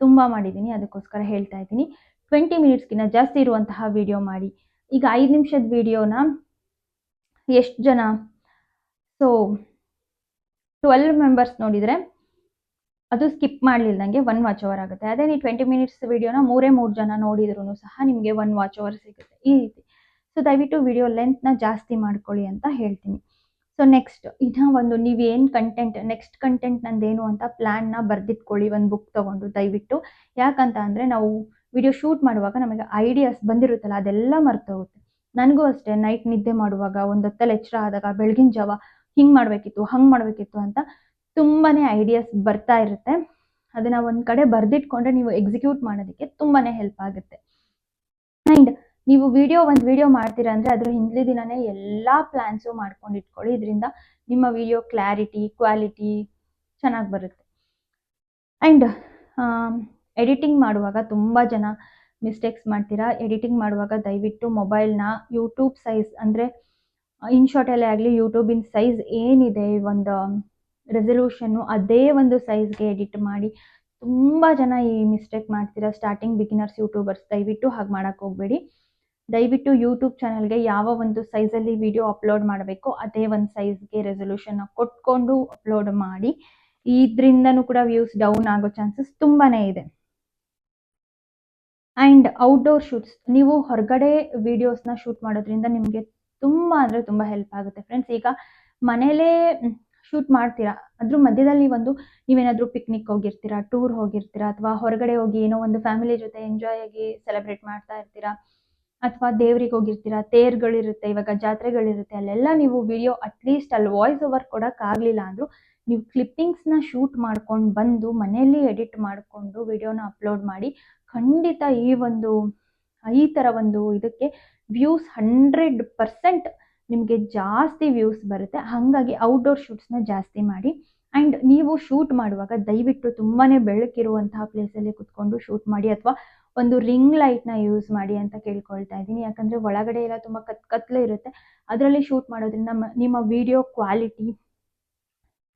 ತುಂಬ ಮಾಡಿದ್ದೀನಿ ಅದಕ್ಕೋಸ್ಕರ ಹೇಳ್ತಾ ಇದ್ದೀನಿ. ಟ್ವೆಂಟಿ ಮಿನಿಟ್ಸ್ಗಿಂತ ಜಾಸ್ತಿ ಇರುವಂತಹ ವಿಡಿಯೋ ಮಾಡಿ. ಈಗ ಐದು ನಿಮಿಷದ ವಿಡಿಯೋನ ಎಷ್ಟು ಜನ? ಸೊ ಟ್ವೆಲ್ ಮೆಂಬರ್ಸ್ ನೋಡಿದರೆ ಅದು ಸ್ಕಿಪ್ ಮಾಡಲಿಲ್ಲದಂಗೆ ಒನ್ ವಾಚ್ ಅವರ್ ಆಗುತ್ತೆ. ಅದೇ ನೀವು ಟ್ವೆಂಟಿ ಮಿನಿಟ್ಸ್ ವಿಡಿಯೋನ ಮೂರೇ ಮೂರು ಜನ ನೋಡಿದ್ರು ಸಹ ನಿಮಗೆ ಒನ್ ವಾಚ್ ಅವರ್ ಸಿಗುತ್ತೆ ಈ ರೀತಿ. ಸೊ ದಯವಿಟ್ಟು ವಿಡಿಯೋ ಲೆಂತ್ನ ಜಾಸ್ತಿ ಮಾಡ್ಕೊಳ್ಳಿ ಅಂತ ಹೇಳ್ತೀನಿ. ಸೊ ನೆಕ್ಸ್ಟ್ ಇನ್ನು ಒಂದು ನೀವೇನು ಕಂಟೆಂಟ್ ನೆಕ್ಸ್ಟ್ ಕಂಟೆಂಟ್ ನಂದೇನು ಅಂತ ಪ್ಲ್ಯಾನ್ನ ಬರೆದಿಟ್ಕೊಳ್ಳಿ, ಒಂದು ಬುಕ್ ತಗೊಂಡು ದಯವಿಟ್ಟು. ಯಾಕಂತ ಅಂದರೆ ನಾವು ವಿಡಿಯೋ ಶೂಟ್ ಮಾಡುವಾಗ ನಮಗೆ ಐಡಿಯಾಸ್ ಬಂದಿರುತ್ತಲ್ಲ, ಅದೆಲ್ಲ ಮರ್ತೋಗುತ್ತೆ. ನನಗೂ ಅಷ್ಟೇ ನೈಟ್ ನಿದ್ದೆ ಮಾಡುವಾಗ ಒಂದು ಹೊತ್ತಲ್ಲಿ ಎಚ್ಚರ ಆದಾಗ, ಬೆಳಗಿನ ಜಾವ ಹಿಂಗೆ ಮಾಡಬೇಕಿತ್ತು, ಹಂಗೆ ಮಾಡಬೇಕಿತ್ತು ಅಂತ ತುಂಬಾ ಐಡಿಯಾಸ್ ಬರ್ತಾ ಇರುತ್ತೆ. ಅದನ್ನು ಒಂದು ಕಡೆ ಬರ್ದಿಟ್ಕೊಂಡ್ರೆ ನೀವು ಎಕ್ಸಿಕ್ಯೂಟ್ ಮಾಡೋದಕ್ಕೆ ತುಂಬಾ ಹೆಲ್ಪ್ ಆಗುತ್ತೆ. ಆ್ಯಂಡ್ ನೀವು ವಿಡಿಯೋ ಒಂದು ವಿಡಿಯೋ ಮಾಡ್ತೀರಾ ಅಂದರೆ ಅದ್ರ ಹಿಂದಿನ ದಿನನೇ ಎಲ್ಲ ಪ್ಲ್ಯಾನ್ಸು ಮಾಡ್ಕೊಂಡು ಇಟ್ಕೊಳ್ಳಿ. ಇದರಿಂದ ನಿಮ್ಮ ವಿಡಿಯೋ ಕ್ಲಾರಿಟಿ ಕ್ವಾಲಿಟಿ ಚೆನ್ನಾಗಿ ಬರುತ್ತೆ. ಆ್ಯಂಡ್ ಎಡಿಟಿಂಗ್ ಮಾಡುವಾಗ ತುಂಬ ಜನ ಮಿಸ್ಟೇಕ್ಸ್ ಮಾಡ್ತೀರಾ? ಎಡಿಟಿಂಗ್ ಮಾಡುವಾಗ ದಯವಿಟ್ಟು ಮೊಬೈಲ್ನ ಯೂಟ್ಯೂಬ್ ಸೈಜ್ ಅಂದರೆ ಇನ್ಶಾರ್ಟಲ್ಲೇ ಆಗಲಿ ಯೂಟ್ಯೂಬಿನ ಸೈಜ್ ಏನಿದೆ ಒಂದು ರೆಸಲ್ಯೂಷನ್ನು ಅದೇ ಒಂದು ಸೈಜ್ಗೆ ಎಡಿಟ್ ಮಾಡಿ ತುಂಬ ಜನ ಈ ಮಿಸ್ಟೇಕ್ ಮಾಡ್ತೀರಾ? ಸ್ಟಾರ್ಟಿಂಗ್ ಬಿಗಿನರ್ಸ್ ಯೂಟ್ಯೂಬರ್ಸ್ ದಯವಿಟ್ಟು ಹಾಗೆ ಮಾಡೋಕ್ಕೆ ಹೋಗಬೇಡಿ. ದಯವಿಟ್ಟು ಯೂಟ್ಯೂಬ್ ಚಾನಲ್ಗೆ ಯಾವ ಒಂದು ಸೈಜಲ್ಲಿ ವಿಡಿಯೋ ಅಪ್ಲೋಡ್ ಮಾಡಬೇಕು ಅದೇ ಒಂದು ಸೈಜ್ಗೆ ರೆಸೊಲ್ಯೂಷನ್ನ ಕೊಟ್ಕೊಂಡು ಅಪ್ಲೋಡ್ ಮಾಡಿ. ಇದರಿಂದನೂ ಕೂಡ ವ್ಯೂಸ್ ಡೌನ್ ಆಗೋ ಚಾನ್ಸಸ್ ತುಂಬಾ ಇದೆ. ಆ್ಯಂಡ್ ಔಟ್ಡೋರ್ ಶೂಟ್ಸ್ ನೀವು ಹೊರಗಡೆ ವೀಡಿಯೋಸ್ನ ಶೂಟ್ ಮಾಡೋದ್ರಿಂದ ನಿಮಗೆ ತುಂಬ ಅಂದರೆ ತುಂಬ ಹೆಲ್ಪ್ ಆಗುತ್ತೆ ಫ್ರೆಂಡ್ಸ್ ಈಗ ಮನೇಲೇ ಶೂಟ್ ಮಾಡ್ತೀರಾ? ಅದ್ರ ಮಧ್ಯದಲ್ಲಿ ಒಂದು ನೀವೇನಾದರೂ ಪಿಕ್ನಿಕ್ ಹೋಗಿರ್ತೀರಾ ಟೂರ್ ಹೋಗಿರ್ತೀರಾ, ಅಥವಾ ಹೊರಗಡೆ ಹೋಗಿ ಏನೋ ಒಂದು ಫ್ಯಾಮಿಲಿ ಜೊತೆ ಎಂಜಾಯ್ ಆಗಿ ಸೆಲೆಬ್ರೇಟ್ ಮಾಡ್ತಾ ಇರ್ತೀರಾ? ಅಥವಾ ದೇವ್ರಿಗೆ ಹೋಗಿರ್ತೀರಾ, ತೇರ್ಗಳಿರುತ್ತೆ, ಇವಾಗ ಜಾತ್ರೆಗಳಿರುತ್ತೆ, ಅಲ್ಲೆಲ್ಲ ನೀವು ವಿಡಿಯೋ ಅಟ್ಲೀಸ್ಟ್ ಅಲ್ಲಿ ವಾಯ್ಸ್ ಓವರ್ ಕೊಡೋಕ್ಕಾಗಲಿಲ್ಲ ಅಂದರೂ ನೀವು ಕ್ಲಿಪ್ಪಿಂಗ್ಸ್ನ ಶೂಟ್ ಮಾಡ್ಕೊಂಡು ಬಂದು ಮನೆಯಲ್ಲಿ ಎಡಿಟ್ ಮಾಡಿಕೊಂಡು ವಿಡಿಯೋನ ಅಪ್ಲೋಡ್ ಮಾಡಿ ಖಂಡಿತ ಈ ಒಂದು, ಈ ಥರ ಒಂದು ಇದಕ್ಕೆ ವ್ಯೂಸ್ ಹಂಡ್ರೆಡ್ ಪರ್ಸೆಂಟ್ ನಿಮಗೆ ಜಾಸ್ತಿ ವ್ಯೂಸ್ ಬರುತ್ತೆ. ಹಾಗಾಗಿ ಔಟ್ಡೋರ್ ಶೂಟ್ಸ್ನ ಜಾಸ್ತಿ ಮಾಡಿ ಆ್ಯಂಡ್ ನೀವು ಶೂಟ್ ಮಾಡುವಾಗ ದಯವಿಟ್ಟು ತುಂಬಾ ಬೆಳಕಿರುವಂತಹ ಪ್ಲೇಸಲ್ಲಿ ಕುತ್ಕೊಂಡು ಶೂಟ್ ಮಾಡಿ ಅಥವಾ ಒಂದು ರಿಂಗ್ ಲೈಟ್ನ ಯೂಸ್ ಮಾಡಿ ಅಂತ ಕೇಳ್ಕೊಳ್ತಾ ಇದ್ದೀನಿ. ಯಾಕಂದರೆ ಒಳಗಡೆ ಎಲ್ಲ ತುಂಬ ಕತ್, ಕತ್ಲೆ ಇರುತ್ತೆ. ಅದರಲ್ಲಿ ಶೂಟ್ ಮಾಡೋದ್ರಿಂದ ನಿಮ್ಮ ವಿಡಿಯೋ ಕ್ವಾಲಿಟಿ,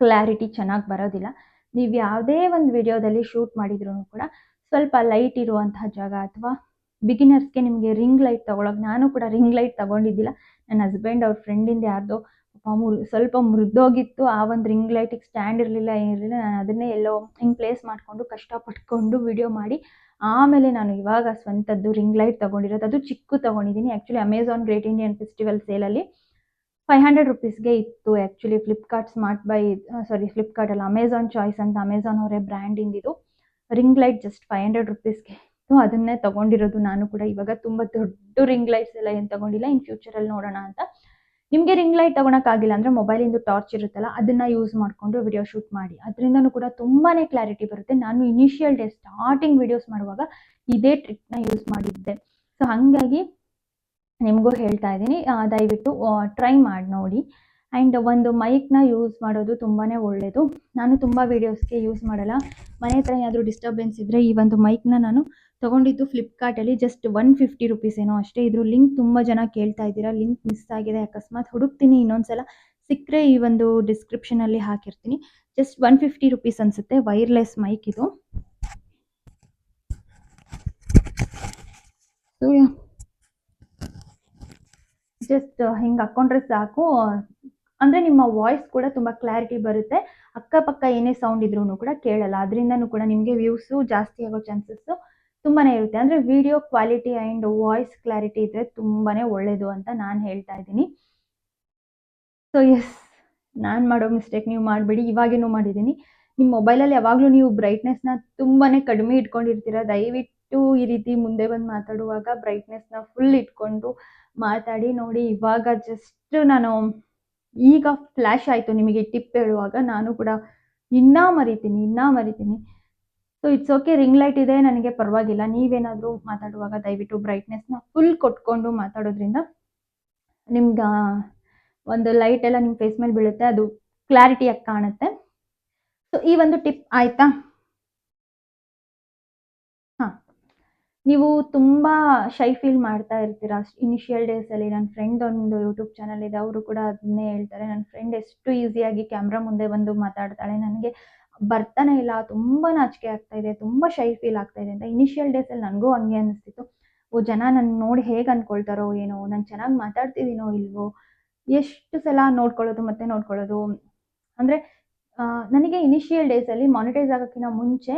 ಕ್ಲಾರಿಟಿ ಚೆನ್ನಾಗಿ ಬರೋದಿಲ್ಲ. ನೀವು ಯಾವುದೇ ಒಂದು ವಿಡಿಯೋದಲ್ಲಿ ಶೂಟ್ ಮಾಡಿದ್ರು ಕೂಡ ಸ್ವಲ್ಪ ಲೈಟ್ ಇರುವಂತಹ ಜಾಗ ಅಥವಾ ಬಿಗಿನರ್ಸ್ಗೆ ನಿಮಗೆ ರಿಂಗ್ ಲೈಟ್ ತೊಗೊಳಕ್ಕೆ ನಾನು ಕೂಡ ರಿಂಗ್ ಲೈಟ್ ತಗೊಂಡಿದ್ದಿಲ್ಲ. ನನ್ನ ಹಸ್ಬೆಂಡ್ ಅವ್ರ ಫ್ರೆಂಡಿಂದ ಯಾರ್ದೋ ಸ್ವಲ್ಪ ಮುರಿದೋಗಿತ್ತು. ಆ ಒಂದು ರಿಂಗ್ ಲೈಟಿಗೆ ಸ್ಟ್ಯಾಂಡ್ ಇರಲಿಲ್ಲ, ಏನಿರಲಿಲ್ಲ. ನಾನು ಅದನ್ನೇ ಎಲ್ಲೋ ಹಿಂಗೆ ಪ್ಲೇಸ್ ಮಾಡಿಕೊಂಡು ಕಷ್ಟಪಟ್ಕೊಂಡು ವಿಡಿಯೋ ಮಾಡಿ ಆಮೇಲೆ ನಾನು ಇವಾಗ ಸ್ವಂತದ್ದು ರಿಂಗ್ ಲೈಟ್ ತೊಗೊಂಡಿರೋದು, ಅದು ಚಿಕ್ಕ ತೊಗೊಂಡಿದ್ದೀನಿ. Actually Amazon Great Indian Festival ಸೇಲಲ್ಲಿ five hundred ರುಪೀಸ್ಗೆ ಇತ್ತು. Actually Flipkart Smart Buy sorry Flipkart ಅಲ್ಲ ಅಮೆಝಾನ್ ಚಾಯ್ಸ್ ಅಂತ ಅಮೆಝಾನ್ ಅವರೇ ಬ್ರ್ಯಾಂಡಿಂದ ಇದು ring light just five hundred ರುಪೀಸ್ಗೆ ಇತ್ತು. ಅದನ್ನೇ ತಗೊಂಡಿರೋದು ನಾನು ಕೂಡ. ಇವಾಗ ತುಂಬ ದೊಡ್ಡ ರಿಂಗ್ ಲೈಟ್ಸ್ ಎಲ್ಲ ಏನು ತಗೊಂಡಿಲ್ಲ. ಇನ್ ಫ್ಯೂಚರಲ್ಲಿ ನೋಡೋಣ ಅಂತ. ನಿಮಗೆ ರಿಂಗ್ ಲೈಟ್ ತಗೊಳಕ್ಕಾಗಿಲ್ಲ ಅಂದರೆ ಮೊಬೈಲಿಂದು ಟಾರ್ಚ್ ಇರುತ್ತಲ್ಲ, ಅದನ್ನ ಯೂಸ್ ಮಾಡಿಕೊಂಡು ವಿಡಿಯೋ ಶೂಟ್ ಮಾಡಿ. ಅದರಿಂದನೂ ಕೂಡ ತುಂಬಾ ಕ್ಲಾರಿಟಿ ಬರುತ್ತೆ. ನಾನು ಇನಿಷಿಯಲ್ ಡೇ ಸ್ಟಾರ್ಟಿಂಗ್ ವಿಡಿಯೋಸ್ ಮಾಡುವಾಗ ಇದೇ ಟ್ರಿಕ್ನ ಯೂಸ್ ಮಾಡಿದ್ದೆ. ಸೊ ಹಾಗಾಗಿ ನಿಮಗೂ ಹೇಳ್ತಾ ಇದ್ದೀನಿ. ದಯವಿಟ್ಟು ಟ್ರೈ ಮಾಡಿ ನೋಡಿ. ಆ್ಯಂಡ್ ಒಂದು ಮೈಕ್ನ ಯೂಸ್ ಮಾಡೋದು ತುಂಬಾ ಒಳ್ಳೆಯದು ನಾನು ತುಂಬ ವೀಡಿಯೋಸ್ಗೆ ಯೂಸ್ ಮಾಡಲ್ಲ. ಮನೆ ಹತ್ರ ಏನಾದರೂ ಡಿಸ್ಟರ್ಬೆನ್ಸ್ ಇದ್ದರೆ ಈ ಒಂದು ಮೈಕ್ನ ನಾನು ತೊಗೊಂಡಿದ್ದು ಫ್ಲಿಪ್ಕಾರ್ಟಲ್ಲಿ ಜಸ್ಟ್ ಒನ್ ಫಿಫ್ಟಿ ರುಪೀಸ್ ಏನೋ ಅಷ್ಟೇ. ಇದ್ರ ಲಿಂಕ್ ತುಂಬ ಜನ ಕೇಳ್ತಾ ಇದ್ದೀರಾ? ಲಿಂಕ್ ಮಿಸ್ ಆಗಿದೆ ಅಕಸ್ಮಾತ್. ಹುಡುಕ್ತೀನಿ ಇನ್ನೊಂದ್ಸಲ. ಸಿಕ್ಕರೆ ಈ ಒಂದು ಡಿಸ್ಕ್ರಿಪ್ಷನಲ್ಲಿ ಹಾಕಿರ್ತೀನಿ. ಜಸ್ಟ್ ಒನ್ ಫಿಫ್ಟಿ ರುಪೀಸ್ ಅನಿಸುತ್ತೆ. ವೈರ್ಲೆಸ್ ಮೈಕ್ ಇದು. ಜಸ್ಟ್ ಹಿಂಗೆ ಹಾಕೊಂಡ್ರೆ ಸಾಕು. ಅಂದರೆ ನಿಮ್ಮ ವಾಯ್ಸ್ ಕೂಡ ತುಂಬ ಕ್ಲಾರಿಟಿ ಬರುತ್ತೆ. ಅಕ್ಕಪಕ್ಕ ಏನೇ ಸೌಂಡ್ ಇದ್ರೂ ಕೂಡ ಕೇಳಲ್ಲ. ಅದರಿಂದನೂ ಕೂಡ ನಿಮಗೆ ವ್ಯೂಸು ಜಾಸ್ತಿ ಆಗೋ ಚಾನ್ಸಸ್ಸು ತುಂಬಾ ಇರುತ್ತೆ. ಅಂದರೆ video quality and voice clarity ಇದ್ದರೆ ತುಂಬಾ ಒಳ್ಳೆಯದು ಅಂತ ನಾನು ಹೇಳ್ತಾ ಇದ್ದೀನಿ. ಸೊ ಎಸ್ ನಾನು ಮಾಡೋ ಮಿಸ್ಟೇಕ್ ನೀವು ಮಾಡಬೇಡಿ. ಇವಾಗೇನೋ ಮಾಡಿದ್ದೀನಿ. ನಿಮ್ಮ ಮೊಬೈಲಲ್ಲಿ ಯಾವಾಗಲೂ ನೀವು ಬ್ರೈಟ್ನೆಸ್ನ ತುಂಬಾ ಕಡಿಮೆ ಇಟ್ಕೊಂಡಿರ್ತೀರ. ದಯವಿಟ್ಟು ಈ ರೀತಿ ಮುಂದೆ ಬಂದು ಮಾತಾಡುವಾಗ ಬ್ರೈಟ್ನೆಸ್ನ ಫುಲ್ ಇಟ್ಕೊಂಡು ಮಾತಾಡಿ. ನೋಡಿ, ಇವಾಗ ಜಸ್ಟ್ ನಾನು ಈಗ ಫ್ಲ್ಯಾಶ್ ಆಯಿತು ನಿಮಗೆ ಟಿಪ್ ಹೇಳುವಾಗ. ನಾನು ಕೂಡ ಇನ್ನೂ ಮರಿತೀನಿ ಇನ್ನೂ ಮರಿತೀನಿ. So it's okay ring light ಇದೆ, ನನಗೆ ಪರವಾಗಿಲ್ಲ. ನೀವೇನಾದರೂ ಮಾತಾಡುವಾಗ ದಯವಿಟ್ಟು ಬ್ರೈಟ್ನೆಸ್ನ ಫುಲ್ ಕೊಟ್ಕೊಂಡು ಮಾತಾಡೋದ್ರಿಂದ ನಿಮ್ಗೆ ಒಂದು ಲೈಟ್ ಎಲ್ಲ ನಿಮ್ಮ ಫೇಸ್ ಮೇಲೆ ಬೀಳುತ್ತೆ, ಅದು ಕ್ಲಾರಿಟಿಯಾಗಿ ಕಾಣುತ್ತೆ. ಸೊ ಈ ಒಂದು ಟಿಪ್ ಆಯಿತಾ? ಹಾಂ. ನೀವು ತುಂಬ ಶೈ ಫೀಲ್ ಮಾಡ್ತಾ ಇರ್ತೀರಾ. ಇನಿಷಿಯಲ್ ಡೇಸಲ್ಲಿ ನನ್ನ ಫ್ರೆಂಡ್ ಒಂದು ಯೂಟ್ಯೂಬ್ ಚಾನಲ್ ಇದೆ, ಅವರು ಕೂಡ ಅದನ್ನೇ ಹೇಳ್ತಾರೆ. ನನ್ನ ಫ್ರೆಂಡ್ ಎಷ್ಟು ಈಸಿಯಾಗಿ ಕ್ಯಾಮ್ರಾ ಮುಂದೆ ಬಂದು ಮಾತಾಡ್ತಾಳೆ. ನನಗೆ ಬರ್ತಾನೆ ಇಲ್ಲ ತುಂಬಾ ನಾಚಿಕೆ ಆಗ್ತಾ ಇದೆ, ತುಂಬ ಶೈ ಫೀಲ್ ಆಗ್ತಾ ಇದೆ ಅಂತ ಇನಿಷಿಯಲ್ ಡೇಸಲ್ಲಿ ನನಗೂ ಹಂಗೆ ಅನಿಸ್ತಿತ್ತು. ಓ, ಜನ ನನ್ನ ನೋಡಿ ಹೇಗೆ ಅಂದ್ಕೊಳ್ತಾರೋ ಏನೋ, ನಾನು ಚೆನ್ನಾಗಿ ಮಾತಾಡ್ತಿದ್ದೀನೋ ಇಲ್ವೋ, ಎಷ್ಟು ಸಲ ನೋಡ್ಕೊಳ್ಳೋದು ಮತ್ತೆ ನೋಡ್ಕೊಳ್ಳೋದು. ಅಂದರೆ ನನಗೆ ಇನಿಷಿಯಲ್ ಡೇಸಲ್ಲಿ ಮಾನಿಟೈಸ್ ಆಗೋಕ್ಕಿಂತ ಮುಂಚೆ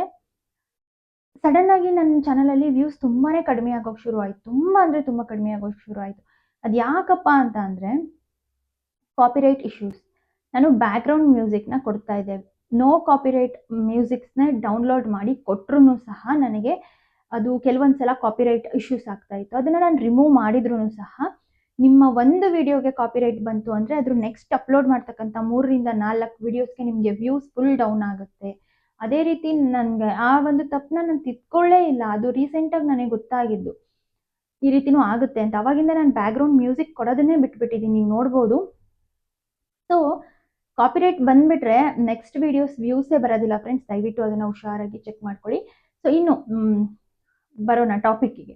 ಸಡನ್ನಾಗಿ ನನ್ನ ಚಾನಲಲ್ಲಿ ವ್ಯೂಸ್ ತುಂಬಾನೇ ಕಡಿಮೆ ಆಗೋಕ್ಕೆ ಶುರು ಆಯ್ತು. ತುಂಬ ಅಂದರೆ ತುಂಬ ಕಡಿಮೆ ಆಗೋಕ್ಕೆ ಶುರು ಆಯ್ತು. ಅದು ಯಾಕಪ್ಪ ಅಂತ ಅಂದರೆ ಕಾಪಿರೈಟ್ ಇಶ್ಯೂಸ್ ನಾನು ಬ್ಯಾಕ್ಗ್ರೌಂಡ್ ಮ್ಯೂಸಿಕ್ನ ಕೊಡ್ತಾ ಇದ್ದೆ ನೋ ಕಾಪಿರೈಟ್ ಮ್ಯೂಸಿಕ್ಸ್ನ ಡೌನ್ಲೋಡ್ ಮಾಡಿ ಕೊಟ್ಟರು ಸಹ ನನಗೆ ಅದು ಕೆಲವೊಂದು ಸಲ ಕಾಪಿರೈಟ್ ಇಶ್ಯೂಸ್ ಆಗ್ತಾ ಇತ್ತು. ಅದನ್ನು ನಾನು ರಿಮೂವ್ ಮಾಡಿದ್ರು ಸಹ ನಿಮ್ಮ ಒಂದು ವಿಡಿಯೋಗೆ ಕಾಪಿರೈಟ್ ಬಂತು ಅಂದರೆ ಅದ್ರ ನೆಕ್ಸ್ಟ್ ಅಪ್ಲೋಡ್ ಮಾಡ್ತಕ್ಕಂಥ ಮೂರರಿಂದ ನಾಲ್ಕು ವಿಡಿಯೋಸ್ಗೆ ನಿಮಗೆ ವ್ಯೂಸ್ ಫುಲ್ ಡೌನ್ ಆಗುತ್ತೆ. ಅದೇ ರೀತಿ ನನಗೆ ಆ ಒಂದು ತಪ್ಪನ್ನ ನಾನು ತಿದ್ಕೊಳ್ಳೇ ಇಲ್ಲ. ಅದು ರೀಸೆಂಟಾಗಿ ನನಗೆ ಗೊತ್ತಾಗಿದ್ದು. ಈ ರೀತಿನೂ ಆಗುತ್ತೆ ಅಂತ. ಅವಾಗಿಂದ ನಾನು ಬ್ಯಾಕ್ಗ್ರೌಂಡ್ ಮ್ಯೂಸಿಕ್ ಕೊಡೋದನ್ನೇ ಬಿಟ್ಬಿಟ್ಟಿದ್ದೀನಿ. ನೀವು ನೋಡ್ಬೋದು. ಸೊ ಕಾಪಿರೈಟ್ ಬಂದ್ಬಿಟ್ರೆ ನೆಕ್ಸ್ಟ್ ವಿಡಿಯೋಸ್ ವ್ಯೂಸೇ ಬರೋದಿಲ್ಲ ಫ್ರೆಂಡ್ಸ್ ದಯವಿಟ್ಟು ಅದನ್ನು ಹುಷಾರಾಗಿ ಚೆಕ್ ಮಾಡ್ಕೊಳ್ಳಿ. ಸೊ ಇನ್ನು ಬರೋಣ ಟಾಪಿಕ್ಕಿಗೆ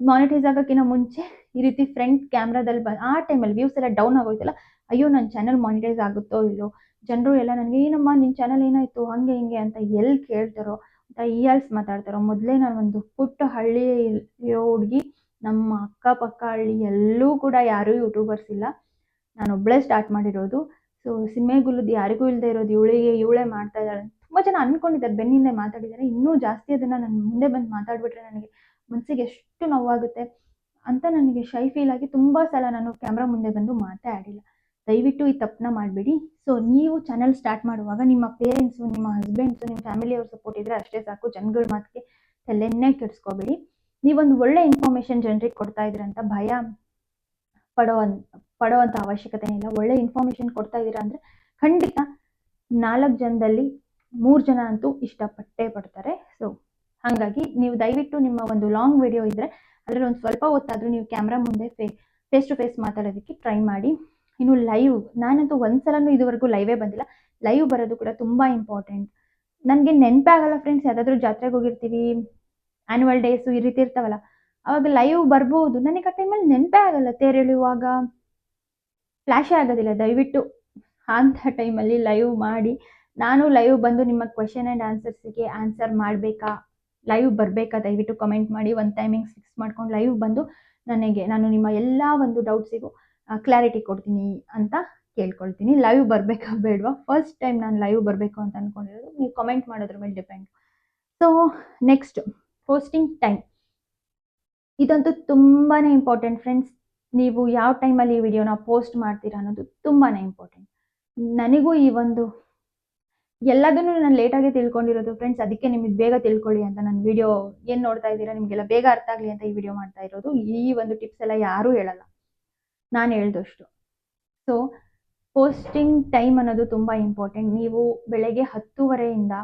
ಮಾನಿಟೈಸ್ ಆಗೋಕ್ಕಿಂತ ಮುಂಚೆ ಈ ರೀತಿ ಫ್ರಂಟ್ ಕ್ಯಾಮ್ರಾದಲ್ಲಿ ಬ, ಆ ಟೈಮಲ್ಲಿ ವ್ಯೂಸ್ ಎಲ್ಲ ಡೌನ್ ಆಗೋಯ್ತಲ್ಲ, ಅಯ್ಯೋ ನನ್ನ ಚಾನಲ್ ಮಾನಿಟೈಸ್ ಆಗುತ್ತೋ ಇಲ್ಲೋ? ಜನರು ಎಲ್ಲ ನನಗೆ, ಏನಮ್ಮ ನಿನ್ನ ಚಾನಲ್ ಏನಾಯಿತು? ಹಂಗೆ, ಹಿಂಗೆ ಅಂತ ಎಲ್ಲಿ ಕೇಳ್ತಾರೋ, ಅಂತ ಇಯರ್ಸ್ ಮಾತಾಡ್ತಾರೋ, ಮೊದಲೇ ನಾನು ಒಂದು ಪುಟ್ಟ ಹಳ್ಳಿ ಇರೋ ಹುಡುಗಿ, ನಮ್ಮ ಅಕ್ಕಪಕ್ಕ ಹಳ್ಳಿ ಎಲ್ಲೂ ಕೂಡ ಯಾರೂ ಯೂಟ್ಯೂಬರ್ಸ್ ಇಲ್ಲ. ನಾನು ಒಬ್ಬಳೇ ಸ್ಟಾರ್ಟ್ ಮಾಡಿರೋದು. ಸೊ ಸಿಮ್ಮೆಗುಲ್ಲದು ಯಾರಿಗೂ ಇಲ್ಲದೆ ಇರೋದು, ಇವಳಿಗೆ ಇವಳೇ ಮಾಡ್ತಾ ಇದ್ದಾಳೆ. ತುಂಬ ಜನ ಅಂದ್ಕೊಂಡಿದ್ದಾರೆ ಬೆನ್ನಿಂದೆ ಮಾತಾಡಿದ್ದಾರೆ. ಇನ್ನೂ ಜಾಸ್ತಿ ಅದನ್ನು ನಾನು ಮುಂದೆ ಬಂದು ಮಾತಾಡಿಬಿಟ್ರೆ ನನಗೆ ಮನಸ್ಸಿಗೆ ಎಷ್ಟು ನೋವಾಗುತ್ತೆ ಅಂತ ನನಗೆ ಶೈ ಫೀಲ್ ಆಗಿ ತುಂಬ ಸಲ ನಾನು ಕ್ಯಾಮ್ರಾ ಮುಂದೆ ಬಂದು ಮಾತಾಡಿಲ್ಲ ದಯವಿಟ್ಟು ಈ ತಪ್ಪನ್ನ ಮಾಡಬೇಡಿ. ಸೊ ನೀವು ಚಾನಲ್ ಸ್ಟಾರ್ಟ್ ಮಾಡುವಾಗ ನಿಮ್ಮ ಪೇರೆಂಟ್ಸು ನಿಮ್ಮ ಹಸ್ಬೆಂಡ್ಸು ನಿಮ್ಮ ಫ್ಯಾಮಿಲಿಯವ್ರ ಸಪೋರ್ಟ್ ಇದ್ದರೆ ಅಷ್ಟೇ ಸಾಕು. ಜನಗಳ ಮಾತಿಗೆ ತಲೆನೇ ಕೆಡಿಸ್ಕೋಬೇಡಿ. ನೀವೊಂದು ಒಳ್ಳೆ ಇನ್ಫಾರ್ಮೇಷನ್ ಜನರಿಗೆ ಕೊಡ್ತಾ ಇದ್ದೀರಂತ ಭಯ ಪಡೋ ಪಡೋವಂಥ ಅವಶ್ಯಕತೆ ಇಲ್ಲ. ಒಳ್ಳೆ ಇನ್ಫಾರ್ಮೇಶನ್ ಕೊಡ್ತಾ ಇದ್ದೀರಾ ಅಂದರೆ ಖಂಡಿತ ನಾಲ್ಕು ಜನದಲ್ಲಿ ಮೂರು ಜನ ಅಂತೂ ಇಷ್ಟಪಟ್ಟೇ ಪಡ್ತಾರೆ. ಸೊ ಹಾಗಾಗಿ ನೀವು ದಯವಿಟ್ಟು ನಿಮ್ಮ ಒಂದು ಲಾಂಗ್ ವಿಡಿಯೋ ಇದ್ದರೆ ಅದರಲ್ಲಿ ಒಂದು ಸ್ವಲ್ಪ ಹೊತ್ತಾದ್ರೂ ನೀವು ಕ್ಯಾಮ್ರಾ ಮುಂದೆ ಫೇ ಫೇಸ್ ಟು ಫೇಸ್ ಮಾತಾಡೋದಕ್ಕೆ ಟ್ರೈ ಮಾಡಿ. ಇನ್ನು ಲೈವ್ ನಾನಂತೂ ಒಂದ್ಸಲನೂ ಇದುವರೆಗೂ ಲೈವೇ ಬಂದಿಲ್ಲ. ಲೈವ್ ಬರೋದು ಕೂಡ ತುಂಬ ಇಂಪಾರ್ಟೆಂಟ್ ನನಗೆ ನೆನಪೇ ಆಗಲ್ಲ ಫ್ರೆಂಡ್ಸ್ ಯಾವುದಾದ್ರೂ ಜಾತ್ರೆಗೆ ಹೋಗಿರ್ತೀವಿ ಆ್ಯನ್ಯುವಲ್ ಡೇಸು ಈ ರೀತಿ ಇರ್ತಾವಲ್ಲ. ಅವಾಗ ಲೈವ್ ಬರ್ಬೋದು. ನನಗೆ ಆ ಟೈಮಲ್ಲಿ ನೆನಪೇ ಆಗಲ್ಲ ತೆರೆಳುವಾಗ ಫ್ಲ್ಯಾಶೇ ಆಗೋದಿಲ್ಲ, ದಯವಿಟ್ಟು. ಅಂಥ ಟೈಮಲ್ಲಿ ಲೈವ್ ಮಾಡಿ. ನಾನು ಲೈವ್ ಬಂದು ನಿಮ್ಮ ಕ್ವೆಶನ್ ಆ್ಯಂಡ್ ಆನ್ಸರ್ಸಿಗೆ ಆನ್ಸರ್ ಮಾಡಬೇಕಾ? ಲೈವ್ ಬರಬೇಕಾ? ದಯವಿಟ್ಟು ಕಮೆಂಟ್ ಮಾಡಿ. ಒಂದು ಟೈಮಿಂಗ್ ಫಿಕ್ಸ್ ಮಾಡ್ಕೊಂಡು ಲೈವ್ ಬಂದು ನನಗೆ, ನಾನು ನಿಮ್ಮ ಎಲ್ಲ ಒಂದು ಡೌಟ್ಸಿಗೂ ಕ್ಲಾರಿಟಿ ಕೊಡ್ತೀನಿ ಅಂತ ಕೇಳ್ಕೊಳ್ತೀನಿ. ಲೈವ್ ಬರಬೇಕಾ ಬೇಡವಾ? ಫಸ್ಟ್ ಟೈಮ್ ನಾನು ಲೈವ್ ಬರಬೇಕು ಅಂತ ಅಂದ್ಕೊಂಡಿರೋದು ನೀವು ಕಮೆಂಟ್ ಮಾಡೋದ್ರ ಮೇಲೆ depend so next posting time ಇದಂತೂ ತುಂಬಾ ಇಂಪಾರ್ಟೆಂಟ್ ಫ್ರೆಂಡ್ಸ್ ನೀವು ಯಾವ ಟೈಮಲ್ಲಿ ಈ ವಿಡಿಯೋನ ಪೋಸ್ಟ್ ಮಾಡ್ತೀರಾ ಅನ್ನೋದು ತುಂಬಾ ಇಂಪಾರ್ಟೆಂಟ್ ನನಗೂ ಈ ಒಂದು ಎಲ್ಲದನ್ನು ನಾನು ಲೇಟಾಗಿ ತಿಳ್ಕೊಂಡಿರೋದು ಫ್ರೆಂಡ್ಸ್ ಅದಕ್ಕೆ ನಿಮಗೆ ಬೇಗ ತಿಳ್ಕೊಳ್ಳಿ ಅಂತ ನಾನು ವಿಡಿಯೋ ಏನು ನೋಡ್ತಾ ಇದ್ದೀರಾ, ನಿಮಗೆಲ್ಲ ಬೇಗ ಅರ್ಥ ಆಗಲಿ ಅಂತ ಈ ವಿಡಿಯೋ ಮಾಡ್ತಾ ಇರೋದು. ಈ ಒಂದು ಟಿಪ್ಸ್ ಎಲ್ಲ ಯಾರೂ ಹೇಳಲ್ಲ. ನಾನು ಹೇಳ್ದಷ್ಟು. ಸೊ ಪೋಸ್ಟಿಂಗ್ ಟೈಮ್ ಅನ್ನೋದು ತುಂಬ ಇಂಪಾರ್ಟೆಂಟ್ ನೀವು ಬೆಳಗ್ಗೆ ಹತ್ತುವರೆಯಿಂದ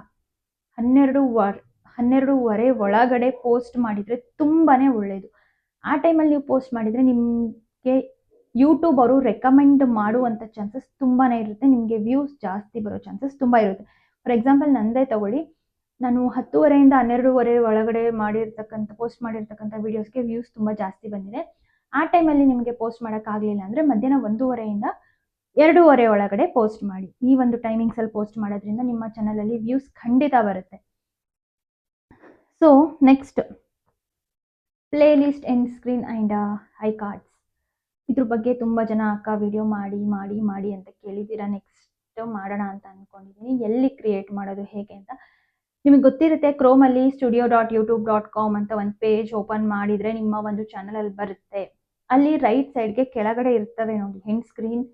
ಹನ್ನೆರಡು ವರ್ ಹನ್ನೆರಡೂವರೆ ಒಳಗಡೆ ಪೋಸ್ಟ್ ಮಾಡಿದರೆ ತುಂಬಾ ಒಳ್ಳೆಯದು ಆ ಟೈಮಲ್ಲಿ ನೀವು ಪೋಸ್ಟ್ ಮಾಡಿದರೆ ನಿಮಗೆ ಯೂಟ್ಯೂಬ್ ಅವರು ರೆಕಮೆಂಡ್ ಮಾಡುವಂಥ ಚಾನ್ಸಸ್ ತುಂಬಾ ಇರುತ್ತೆ. ನಿಮಗೆ ವ್ಯೂಸ್ ಜಾಸ್ತಿ ಬರೋ ಚಾನ್ಸಸ್ ತುಂಬ ಇರುತ್ತೆ. ಫಾರ್ ಎಕ್ಸಾಂಪಲ್ ನನ್ನದೇ ತಗೊಳ್ಳಿ. ನಾನು ಹತ್ತುವರೆಯಿಂದ ಹನ್ನೆರಡೂವರೆ ಒಳಗಡೆ ಮಾಡಿರ್ತಕ್ಕಂಥ ಪೋಸ್ಟ್ ಮಾಡಿರ್ತಕ್ಕಂಥ ವೀಡಿಯೋಸ್ಗೆ ವ್ಯೂಸ್ ತುಂಬ ಜಾಸ್ತಿ ಬಂದಿದೆ. ಆ ಟೈಮಲ್ಲಿ ನಿಮಗೆ ಪೋಸ್ಟ್ ಮಾಡೋಕ್ಕಾಗಲಿಲ್ಲ ಅಂದರೆ ಮಧ್ಯಾಹ್ನ ಒಂದೂವರೆಯಿಂದ ಎರಡೂವರೆ ಒಳಗಡೆ ಪೋಸ್ಟ್ ಮಾಡಿ. ಈ ಒಂದು ಟೈಮಿಂಗ್ಸಲ್ಲಿ ಪೋಸ್ಟ್ ಮಾಡೋದ್ರಿಂದ ನಿಮ್ಮ ಚಾನಲಲ್ಲಿ ವ್ಯೂಸ್ ಖಂಡಿತ ಬರುತ್ತೆ. So next playlist end screen and I cards ಇದ್ರ ಬಗ್ಗೆ ತುಂಬ ಜನ ಅಕ್ಕ ವಿಡಿಯೋ ಮಾಡಿ ಮಾಡಿ ಮಾಡಿ ಅಂತ ಕೇಳಿದ್ದೀರಾ. ನೆಕ್ಸ್ಟ್ ಮಾಡೋಣ ಅಂತ ಅಂದ್ಕೊಂಡಿದ್ದೀನಿ ಎಲ್ಲಿ ಕ್ರಿಯೇಟ್ ಮಾಡೋದು ಹೇಗೆ ಅಂತ. ನಿಮಗೆ ಗೊತ್ತಿರುತ್ತೆ ಕ್ರೋಮಲ್ಲಿ studio dot YouTube dot com ಅಂತ ಒಂದು ಪೇಜ್ ಓಪನ್ ಮಾಡಿದರೆ ನಿಮ್ಮ ಒಂದು ಚಾನಲಲ್ಲಿ ಬರುತ್ತೆ. ಅಲ್ಲಿ ರೈಟ್ ಸೈಡ್ಗೆ ಕೆಳಗಡೆ ಇರ್ತವೆ ನೋಡಿ ಹೆಂಡ್ ಸ್ಕ್ರೀನ್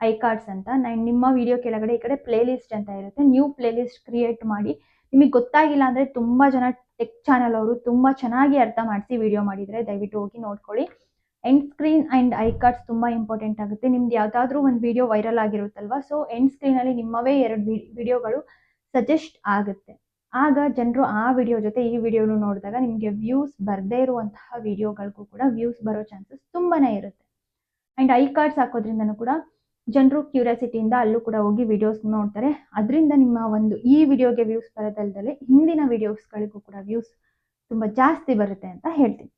ಐ ಕಾರ್ಡ್ಸ್ ಅಂತ. ನಾನು ನಿಮ್ಮ ವಿಡಿಯೋ ಕೆಳಗಡೆ ಈ ಕಡೆ ಪ್ಲೇ ಲಿಸ್ಟ್ ಅಂತ ಇರುತ್ತೆ. ನ್ಯೂ ಪ್ಲೇ ಲಿಸ್ಟ್ ಕ್ರಿಯೇಟ್ ಮಾಡಿ. ನಿಮಗೆ ಗೊತ್ತಾಗಿಲ್ಲ ಅಂದರೆ ತುಂಬ ಜನ ಟೆಕ್ ಚಾನಲ್ ಅವರು ತುಂಬ ಚೆನ್ನಾಗಿ ಅರ್ಥ ಮಾಡಿಸಿ ವಿಡಿಯೋ ಮಾಡಿದರೆ ದಯವಿಟ್ಟು ಹೋಗಿ ನೋಡ್ಕೊಳ್ಳಿ. End screen and I cards ತುಂಬ ಇಂಪಾರ್ಟೆಂಟ್ ಆಗುತ್ತೆ. ನಿಮ್ದು ಯಾವುದಾದ್ರೂ ಒಂದು ವಿಡಿಯೋ ವೈರಲ್ ಆಗಿರುತ್ತಲ್ವಾ ಸೊ ಎಂಡ್ ಸ್ಕ್ರೀನಲ್ಲಿ ನಿಮ್ಮವೇ ಎರಡು ವಿಡಿಯೋಗಳು ಸಜೆಸ್ಟ್ ಆಗುತ್ತೆ. ಆಗ ಜನರು ಆ ವಿಡಿಯೋ ಜೊತೆ ಈ ವಿಡಿಯೋನು ನೋಡಿದಾಗ ನಿಮಗೆ ವ್ಯೂಸ್ ಬರದೇ ಇರುವಂತಹ ವಿಡಿಯೋಗಳಿಗೂ ಕೂಡ ವ್ಯೂಸ್ ಬರೋ ಚಾನ್ಸಸ್ ತುಂಬಾನೇ ಇರುತ್ತೆ. ಅಂಡ್ ಐ ಕಾರ್ಡ್ಸ್ ಹಾಕೋದ್ರಿಂದನೂ ಕೂಡ ಜನರು ಕ್ಯೂರಿಯಾಸಿಟಿಯಿಂದ ಅಲ್ಲೂ ಕೂಡ ಹೋಗಿ ವಿಡಿಯೋಸ್ ನೋಡ್ತಾರೆ. ಅದರಿಂದ ನಿಮ್ಮ ಒಂದು ಈ ವಿಡಿಯೋಗೆ ವ್ಯೂಸ್ ಬರೋದಲ್ದಲೆ ಹಿಂದಿನ ವಿಡಿಯೋಸ್ಗಳಿಗೂ ಕೂಡ ವ್ಯೂಸ್ ತುಂಬ ಜಾಸ್ತಿ ಬರುತ್ತೆ ಅಂತ ಹೇಳ್ತೀನಿ.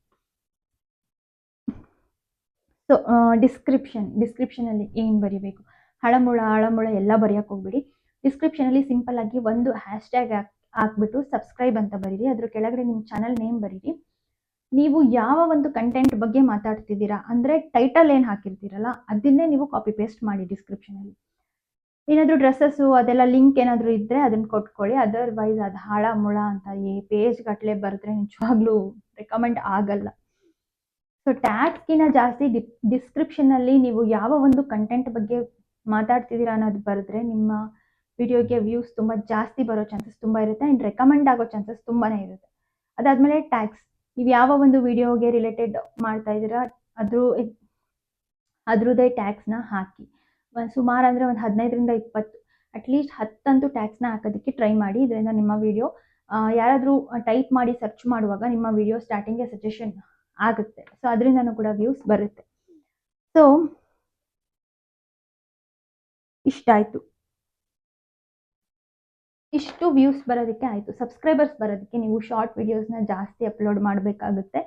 ಸೊ ಡಿಸ್ಕ್ರಿಪ್ಷನ್ ಡಿಸ್ಕ್ರಿಪ್ಷನಲ್ಲಿ ಏನು ಬರಿಬೇಕು? ಹಳಮುಳ ಹಳಮುಳ ಎಲ್ಲ ಬರೆಯೋಕೆ ಹೋಗ್ಬಿಡಿ. ಡಿಸ್ಕ್ರಿಪ್ಷನಲ್ಲಿ ಸಿಂಪಲ್ ಆಗಿ ಒಂದು ಹ್ಯಾಶ್ಟ್ಯಾಗ್ ಹಾಕ್, ಹಾಕ್ಬಿಟ್ಟು ಸಬ್ಸ್ಕ್ರೈಬ್ ಅಂತ ಬರೀರಿ. ಅದ್ರ ಕೆಳಗಡೆ ನಿಮ್ಮ ಚಾನಲ್ ನೇಮ್ ಬರೀರಿ. ನೀವು ಯಾವ ಒಂದು ಕಂಟೆಂಟ್ ಬಗ್ಗೆ ಮಾತಾಡ್ತಿದ್ದೀರಾ? ಅಂದರೆ ಟೈಟಲ್ ಏನು ಹಾಕಿರ್ತೀರಲ್ಲ, ಅದನ್ನೇ ನೀವು ಕಾಪಿ ಪೇಸ್ಟ್ ಮಾಡಿ ಡಿಸ್ಕ್ರಿಪ್ಷನಲ್ಲಿ ಏನಾದರೂ ಡ್ರೆಸ್ಸಸ್ಸು ಅದೆಲ್ಲ ಲಿಂಕ್ ಏನಾದರೂ ಇದ್ದರೆ ಅದನ್ನು ಕೊಟ್ಕೊಳ್ಳಿ. ಅದರ್ವೈಸ್ ಅದು ಹಾಳ, ಮುಳ ಅಂತ ಈ ಪೇಜ್ ಗಟ್ಟಲೆ ಬರೆದ್ರೆ ನಿಜವಾಗ್ಲೂ ರೆಕಮೆಂಡ್ ಆಗಲ್ಲ. ಸೊ ಟ್ಯಾಗ್ಸ್ಗಿನ ಜಾಸ್ತಿ ಡಿ ಡಿಸ್ಕ್ರಿಪ್ಷನಲ್ಲಿ ನೀವು ಯಾವ ಒಂದು ಕಂಟೆಂಟ್ ಬಗ್ಗೆ ಮಾತಾಡ್ತಿದ್ದೀರಾ ಅನ್ನೋದು ಬರೆದ್ರೆ ನಿಮ್ಮ ವಿಡಿಯೋಗೆ ವ್ಯೂಸ್ ತುಂಬ ಜಾಸ್ತಿ ಬರೋ ಚಾನ್ಸಸ್ ತುಂಬ ಇರುತ್ತೆ. ಆ್ಯಂಡ್ ರೆಕಮೆಂಡ್ ಆಗೋ ಚಾನ್ಸಸ್ ತುಂಬಾ ಇರುತ್ತೆ. ಅದಾದಮೇಲೆ ಟ್ಯಾಗ್ಸ್ ನೀವು ಯಾವ ಒಂದು ವಿಡಿಯೋಗೆ ರಿಲೇಟೆಡ್ ಮಾಡ್ತಾ ಇದ್ದೀರಾ, ಅದ್ರ ಅದ್ರದ್ದೇ ಟ್ಯಾಕ್ಸ್ನ ಹಾಕಿ. ಒಂದು ಸುಮಾರು ಅಂದರೆ ಒಂದು ಹದಿನೈದರಿಂದ ಇಪ್ಪತ್ತು ಅಟ್ಲೀಸ್ಟ್ ಹತ್ತಂತೂ ಟ್ಯಾಕ್ಸ್ನ ಹಾಕೋದಕ್ಕೆ ಟ್ರೈ ಮಾಡಿ. ಇದರಿಂದ ನಿಮ್ಮ ವಿಡಿಯೋ ಯಾರಾದರೂ ಟೈಪ್ ಮಾಡಿ ಸರ್ಚ್ ಮಾಡುವಾಗ ನಿಮ್ಮ ವಿಡಿಯೋ ಸ್ಟಾರ್ಟಿಂಗ್ಗೆ ಸಜೆಷನ್ ಆಗುತ್ತೆ. ಸೊ ಅದರಿಂದನೂ ಕೂಡ ವ್ಯೂಸ್ ಬರುತ್ತೆ. ಸೊ ಇಷ್ಟಾಯಿತು. ಇಷ್ಟು ವ್ಯೂಸ್ ಬರೋದಕ್ಕೆ ಆಯಿತು. ಸಬ್ಸ್ಕ್ರೈಬರ್ಸ್ ಬರೋದಕ್ಕೆ ನೀವು ಶಾರ್ಟ್ ವಿಡಿಯೋಸ್ನ ಜಾಸ್ತಿ ಅಪ್ಲೋಡ್ ಮಾಡಬೇಕಾಗುತ್ತೆ.